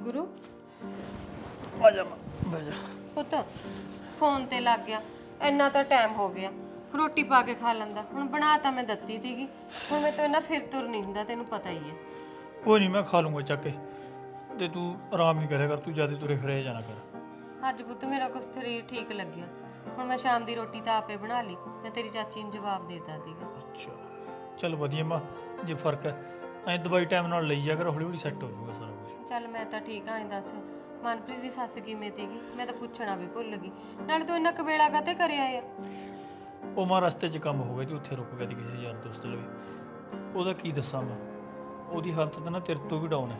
ਗੁਰੂ। ਆ ਜਾ ਬਹਿ ਜਾ। ਪੁੱਤ ਫੋਨ ਤੇ ਲੱਗ ਗਿਆ। ਇੰਨਾ ਤਾਂ ਟਾਈਮ ਹੋ ਗਿਆ। ਰੋਟੀ ਪਾ ਕੇ ਖਾ ਲੈਂਦਾ। ਹੁਣ ਬਣਾ ਤਾਂ ਮੈਂ ਦਿੱਤੀ ਤੀਗੀ ਹੁਣ ਮੈਂ ਤੋਂ ਇੰਨਾ ਫਿਰ ਤੁਰ ਨਹੀਂ ਹੁੰਦਾ ਤੈਨੂੰ ਪਤਾ ਹੀ ਹੈ। ਕੋਈ ਨਹੀਂ ਮੈਂ ਖਾ ਲੂੰਗਾ ਚੱਕ ਕੇ। ਤੇ ਤੂੰ ਆਰਾਮ ਹੀ ਕਰਿਆ ਕਰ ਤੂੰ ਜ਼ਿਆਦਾ ਤੁਰੇ ਫਿਰੇ ਜਾਣਾ ਕਰ। ਅੱਜ ਪੁੱਤ ਮੇਰਾ ਕੁਛ ਸਰੀਰ ਠੀਕ ਲੱਗਿਆ। ਹੁਣ ਮੈਂ ਸ਼ਾਮ ਦੀ ਰੋਟੀ ਤਾਂ ਆਪੇ ਬਣਾ ਲਈ। ਮੈਂ ਤੇਰੀ ਚਾਚੀ ਨੂੰ ਜਵਾਬ ਦੇਤਾ ਸੀਗਾ। ਅੱਛਾ। ਚੱਲ ਵਧੀਆ ਮਾਂ ਜੇ ਫ਼ਰਕ ਹੈ। ਐ ਦਵਾਈ ਟਾਈਮ ਨਾਲ ਲਈ ਜਾ ਕਰ ਹੌਲੀ ਹੌਲੀ ਸੈੱਟ ਹੋ ਜਾਊਗਾ ਸਾਰਾ। ਚੱਲ ਮੈਂ ਤਾਂ ਠੀਕ ਆਂ ਦੱਸ। ਮਨਪ੍ਰੀਤ ਦੀ ਸੱਸ ਕਿਵੇਂ ਤੀਗੀ ਮੈਂ ਤਾਂ ਪੁੱਛਣਾ ਵੀ ਭੁੱਲ ਗਈ। ਨਾਲੇ ਤੂੰ ਇੰਨਾ ਕਵੇਲਾ ਕਾਤੇ ਕਰਿਆ ਆ ਉਹ ਮਾਂ ਰਸਤੇ 'ਚ ਕੰਮ ਹੋ ਗਿਆ ਤੇ ਉੱਥੇ ਰੁਕ ਗਿਆ ਤੇ ਕਿਸੇ ਯਾਰ ਦੋਸਤ ਲਵੇ ਉਹਦਾ ਕੀ ਦੱਸਾਂ ਮੈਂ? ਉਹਦੀ ਹਾਲਤ ਤਾਂ ਨਾ ਤੇਰੇ ਤੋਂ ਵੀ ਡਾਊਨ ਹੈ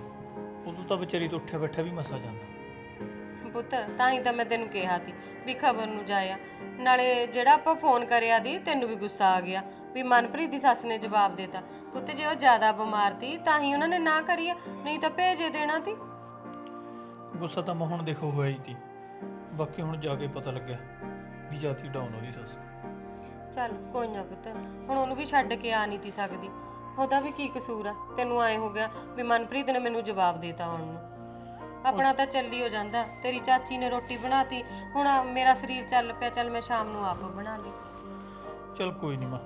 ਉਦੋਂ ਤਾਂ ਵਿਚਾਰੀ ਤੋਂ ਉੱਠਿਆ ਬੈਠਾ ਵੀ ਮਸਾ ਜਾਂਦਾ। ਪੁੱਤ ਤਾਂ ਹੀ ਤਾਂ ਮੈਂ ਤੈਨੂੰ ਕਿਹਾ ਸੀ ਵੀ ਖਬਰ ਨੂੰ ਜਾਇਆ। ਨਾਲੇ ਜਿਹੜਾ ਆਪਾਂ ਫੋਨ ਕਰਿਆ ਦੀ ਤੈਨੂੰ ਵੀ ਗੁੱਸਾ ਆ ਗਿਆ। ਵੀ ਮਨਪ੍ਰੀਤ ਦੀ ਸੱਸ ਨੇ ਜਵਾਬ ਦਿੱਤਾ ਪੁੱਤ ਜੇ ਉਹ ਜ਼ਿਆਦਾ ਬਿਮਾਰ ਸੀ ਤਾਂ ਹੀ ਉਹਨਾਂ ਨੇ ਨਾ ਕਰੀ ਆ ਨਹੀਂ ਤਾਂ ਭੇਜੇ ਦੇਣਾ ਸੀ ਗੁੱਸਾ ਤਾਂ ਮੈਂ ਹੁਣ ਦੇਖੋ ਹੋਇਆ ਹੀ ਤੀ। ਬਾਕੀ ਹੁਣ ਜਾ ਕੇ ਪਤਾ ਲੱਗਿਆ ਵੀ ਜਾਤੀ ਡਾਊਨ ਉਹਦੀ ਸੱਸ। ਚੱਲ ਕੋਈ ਨਾ ਪੁੱਤ ਹੁਣ ਉਹਨੂੰ ਵੀ ਛੱਡ ਕੇ ਆ ਨਹੀਂ ਤੀ ਸਕਦੀ। ਉਹਦਾ ਵੀ ਕੀ ਕਸੂਰ ਆ? ਤੈਨੂੰ ਐ ਹੋ ਗਿਆ ਵੀ ਮਨਪ੍ਰੀਤ ਨੇ ਮੈਨੂੰ ਜਵਾਬ ਦੇਤਾ ਹੁਣ ਨੂੰ। ਆਪਣਾ ਤਾਂ ਚੱਲੀ ਹੋ ਜਾਂਦਾ ਤੇਰੀ ਚਾਚੀ ਨੇ ਰੋਟੀ ਬਣਾਤੀ ਹੁਣ ਮੇਰਾ ਸਰੀਰ ਚੱਲ ਪਿਆ ਚੱਲ ਮੈਂ ਸ਼ਾਮ ਨੂੰ ਆਪ ਬਣਾ ਲਈ ਚੱਲ ਕੋਈ ਨਹੀਂ ਮਾਂ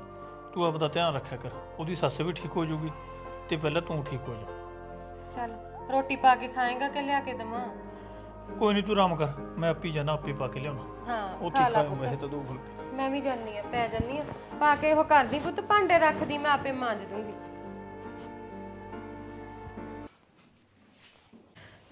ਤੂੰ ਆਪਦਾ ਧਿਆਨ ਰੱਖਿਆ ਕਰ ਉਹਦੀ ਸੱਸ ਵੀ ਠੀਕ ਹੋ ਜਾਊਗੀ ਤੇ ਪਹਿਲਾਂ ਤੂੰ ਠੀਕ ਹੋ ਜਾ। ਚੱਲ ਰੋਟੀ ਪਾ ਕੇ ਖਾਏਗਾ ਕਿ ਲਿਆ ਕੇ ਦਵਾਂ? ਕੋਈ ਨਹੀਂ ਤੂੰ ਆਰਾਮ ਕਰ ਮੈਂ ਆਪੀ ਜਾਣਾ ਆਪੇ ਪਾ ਕੇ ਲਿਆਉਣਾ। ਹਾਂ ਉੱਥੇ ਖਾ ਲਾ ਖਾ ਪੁੱਤ। ਵੈਸੇ ਤਾਂ ਦੋ ਫੁਲਕੇ। ਮੈਂ ਵੀ ਜਾਨੀ ਆ ਪੈ ਜਾਨੀ ਆ। ਪਾ ਕੇ ਉਹ ਕਰਦੀ ਪੁੱਤ ਭਾਂਡੇ ਰੱਖਦੀ ਮੈਂ ਆਪੇ ਮਾਂਜ ਦੂੰਗੀ।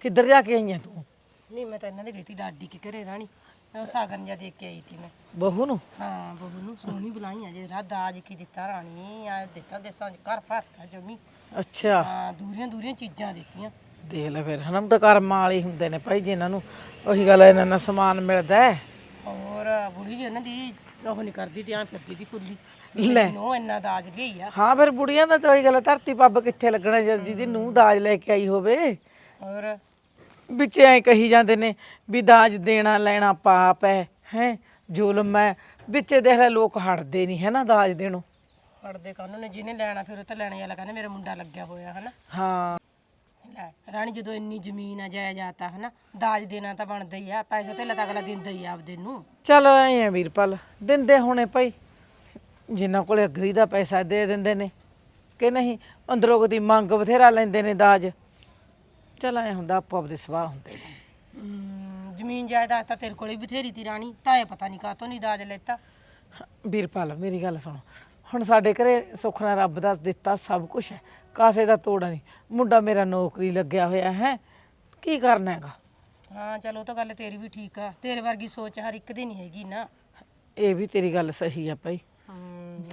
ਕਿੱਧਰ ਜਾ ਕੇ ਆਈਆਂ ਤੂੰ? ਨਹੀਂ ਮੈਂ ਤਾਂ ਇਹਨਾਂ ਦੇ ਗਈ ਤੀ ਕੇ ਘਰੇ ਰਾਣੀ ਮੈਂ ਉਹ ਸਾਗਨ ਜਿਹਾ ਦੇਖ ਕੇ ਆਈ ਤੀ ਮੈਂ। ਬਹੂ ਨੂੰ? ਹਾਂ ਬਹੂ ਨੂੰ। ਸੋਹਣੀ ਬੁਲਾਈ ਅਜੇ ਰਾ ਦਾਜ ਕੀ ਦਿੱਤਾ ਰਾਣੀ। ਆ ਦਿੱਤਾ ਦੇਸਾਂ ਚ। ਘਰ ਭਰਤਾ ਜਮੀ। ਅੱਛਾ। ਹਾਂ ਦੂਰੀਆਂ ਦੂਰੀਆਂ ਚੀਜ਼ਾਂ ਦਿੱਤੀਆਂ। ਦੇਖ ਲੈ ਫਿਰ। ਹਨਾ ਤਾਂ ਕਰਮਾਂ ਵਾਲੇ ਹੀ ਹੁੰਦੇ ਨੇ ਭਾਈ ਜਿਨ੍ਹਾਂ ਨੂੰ ਉਹੀ ਗੱਲ ਹੈ, ਇਹਨਾਂ ਨਾਲ ਸਮਾਨ ਮਿਲਦਾ ਹੈ। ਹੋਰ ਬੁੜੀ ਜੀ ਉਹਨਾਂ ਦੀ ਉਹ ਨਹੀਂ ਕਰਦੀ ਤੇ ਆ ਫਿਰਦੀ ਦੀ ਫੁੱਲੀ। ਲੈ। ਨੋ ਇੰਨਾ ਦਾਜ ਲਈ ਆ। ਹਾਂ ਫਿਰ ਬੁੜੀਆਂ ਦਾ ਤਾਂ ਉਹੀ ਗੱਲ ਹੈ, ਧਰਤੀ ਪੱਬ ਕਿੱਥੇ ਲੱਗਣਾ ਜਦ ਜਿਹਦੀ ਨੂੰ ਦਾਜ ਲੈ ਕੇ ਆਈ ਹੋਵੇ। ਹੋਰ ਵਿੱਚ ਐਂ ਕਹੀ ਜਾਂਦੇ ਨੇ ਵੀ ਦਾਜ ਦੇਣਾ ਲੈਣਾ ਪਾਪ ਹੈ ਹੈ ਜ਼ੁਲਮ ਹੈ। ਵਿੱਚ ਦੇਖ ਲੈ ਲੋਕ ਹਟਦੇ ਨਹੀਂ ਹੈ ਨਾ ਦਾਜ ਦੇਣੋਂ। ਹੜਦੇ ਕਾਨੂੰਨ ਨੇ ਜਿਹਨੇ ਲੈਣਾ ਫਿਰ ਉਹ ਤਾਂ ਲੈਣੇ ਵਾਲਾ ਕਹਿੰਦਾ ਮੇਰਾ ਮੁੰਡਾ ਲੱਗਿਆ ਹੋਇਆ ਹਨਾ ਹਾਂ। ਲੈ ਰਾਣੀ ਜਦੋਂ ਇੰਨੀ ਜ਼ਮੀਨ ਆ ਜਾਇਦਾਦ ਆ ਹਨਾ ਦਾਜ ਦੇਣਾ ਤਾਂ ਬਣਦਾ ਹੀ ਆ ਪੈਸੇ ਤੇ ਤਾਂ ਅਗਲਾ ਦਿੰਦਾ ਹੀ ਆ ਆਪਦੇ ਨੂੰ। ਚਲ ਐ ਆ ਵੀਰਪਾਲ ਦਿੰਦੇ ਹੋਣੇ ਭਾਈ। ਜਿਨ੍ਹਾਂ ਕੋਲੇ ਅਗਰੀ ਦਾ ਪੈਸਾ ਦੇ ਦਿੰਦੇ ਨੇ ਕਿ ਨਹੀਂ? ਅੰਦਰੋਂ ਕਦੀ ਮੰਗ ਬਥੇਰਾ ਲੈਂਦੇ ਨੇ ਦਾਜ। ਚਲ ਐ ਹੁੰਦਾ ਆਪੋ ਆਪਦੇ ਸਵਾਹ ਹੁੰਦੇ ਨੇ। ਹਮ, ਜ਼ਮੀਨ ਜਾਇਦਾਦ ਤਾਂ ਤੇਰੇ ਕੋਲੇ ਬਥੇਰੀ ਤੀ ਰਾਣੀ ਤਾਂ ਇਹ ਪਤਾ ਨਹੀਂ ਕਾਤੋਂ ਨਹੀਂ ਦਾਜ ਲੈਤਾ। ਵੀਰਪਾਲ ਮੇਰੀ ਗੱਲ ਸੁਣੋ ਹੁਣ ਸਾਡੇ ਘਰੇ ਸੁੱਖ ਨਾਲ ਰੱਬ ਦਾ ਦਿੱਤਾ ਸਭ ਕੁਝ ਹੈ ਕਾਸੇ ਦਾ ਤੋੜਾ ਨਹੀਂ ਮੁੰਡਾ ਮੇਰਾ ਨੌਕਰੀ ਲੱਗਿਆ ਹੋਇਆ ਹੈ ਕੀ ਕਰਨਾ ਹੈਗਾ? ਹਾਂ ਚਲੋ ਉਹ ਤਾਂ ਗੱਲ ਤੇਰੀ ਵੀ ਠੀਕ ਆ ਤੇਰੇ ਵਰਗੀ ਸੋਚ ਹਰ ਇੱਕ ਦੀ ਨਹੀਂ ਹੈਗੀ ਨਾ। ਇਹ ਵੀ ਤੇਰੀ ਗੱਲ ਸਹੀ ਆ ਭਾਈ।